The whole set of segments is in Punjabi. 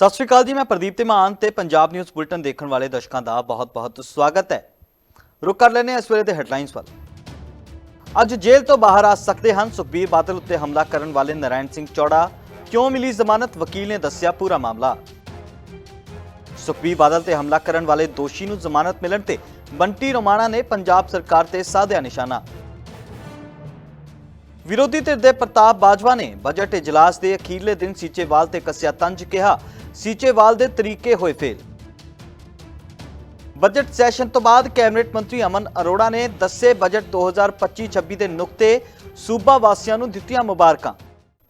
ਸਤਿ ਸ਼੍ਰੀ ਅਕਾਲ ਜੀ, ਮੈਂ ਪ੍ਰਦੀਪ ਧੀਮਾਨ ਤੇ ਪੰਜਾਬ ਨਿਊਜ਼ ਬੁਲਟਨ ਦੇਖਣ ਵਾਲੇ ਦਰਸ਼ਕਾਂ ਦਾ ਬਹੁਤ-ਬਹੁਤ ਸਵਾਗਤ ਹੈ। ਰੁਕ ਕਰ ਲੈਨੇ ਇਸ ਵੇਲੇ ਦੇ ਹੈਡਲਾਈਨਸ ਵੱਲ। ਅੱਜ ਜੇਲ੍ਹ ਤੋਂ ਬਾਹਰ ਆ ਸਕਦੇ ਹਨ ਸੁਖਬੀਰ ਬਾਦਲ ਉੱਤੇ ਹਮਲਾ ਕਰਨ ਵਾਲੇ ਨਰਾਇਣ ਸਿੰਘ ਚੌੜਾ। ਕਿਉਂ ਮਿਲੀ ਜ਼ਮਾਨਤ? ਵਕੀਲ ਨੇ ਦੱਸਿਆ ਪੂਰਾ ਮਾਮਲਾ। ਸੁਖਬੀਰ ਬਾਦਲ ਤੇ ਹਮਲਾ ਕਰਨ ਵਾਲੇ ਦੋਸ਼ੀ ਨੂੰ ਜ਼ਮਾਨਤ ਮਿਲਣ ਤੇ ਬੰਟੀ ਰੋਮਾਣਾ ਨੇ ਪੰਜਾਬ ਸਰਕਾਰ ਤੇ ਸਾਧਿਆ ਨਿਸ਼ਾਨਾ। ਵਿਰੋਧੀ ਧਿਰ ਦੇ ਪ੍ਰਤਾਪ ਬਾਜਵਾ ਨੇ ਬਜਟ ਇਜਲਾਸ ਦੇ ਅਖੀਰਲੇ ਦਿਨ ਸੀਚੇਵਾਲ ਤੇ ਕੱਸਿਆ ਤੰਜ ਕਿਹਾ ਸੀਚੇਵਾਲ ਦੇ ਤਰੀਕੇ ਹੋਏ ਫੇਲ ਬਜਟ ਸੈਸ਼ਨ ਤੋਂ ਬਾਅਦ ਕੈਬਨਿਟ ਮੰਤਰੀ ਅਮਨ ਅਰੋੜਾ ਨੇ ਦੱਸੇ ਬਜਟ 2025-26 ਦੇ ਨੁਕਤੇ ਸੂਬਾ ਵਾਸੀਆਂ ਨੂੰ ਦਿੱਤੀਆਂ ਮੁਬਾਰਕਾਂ।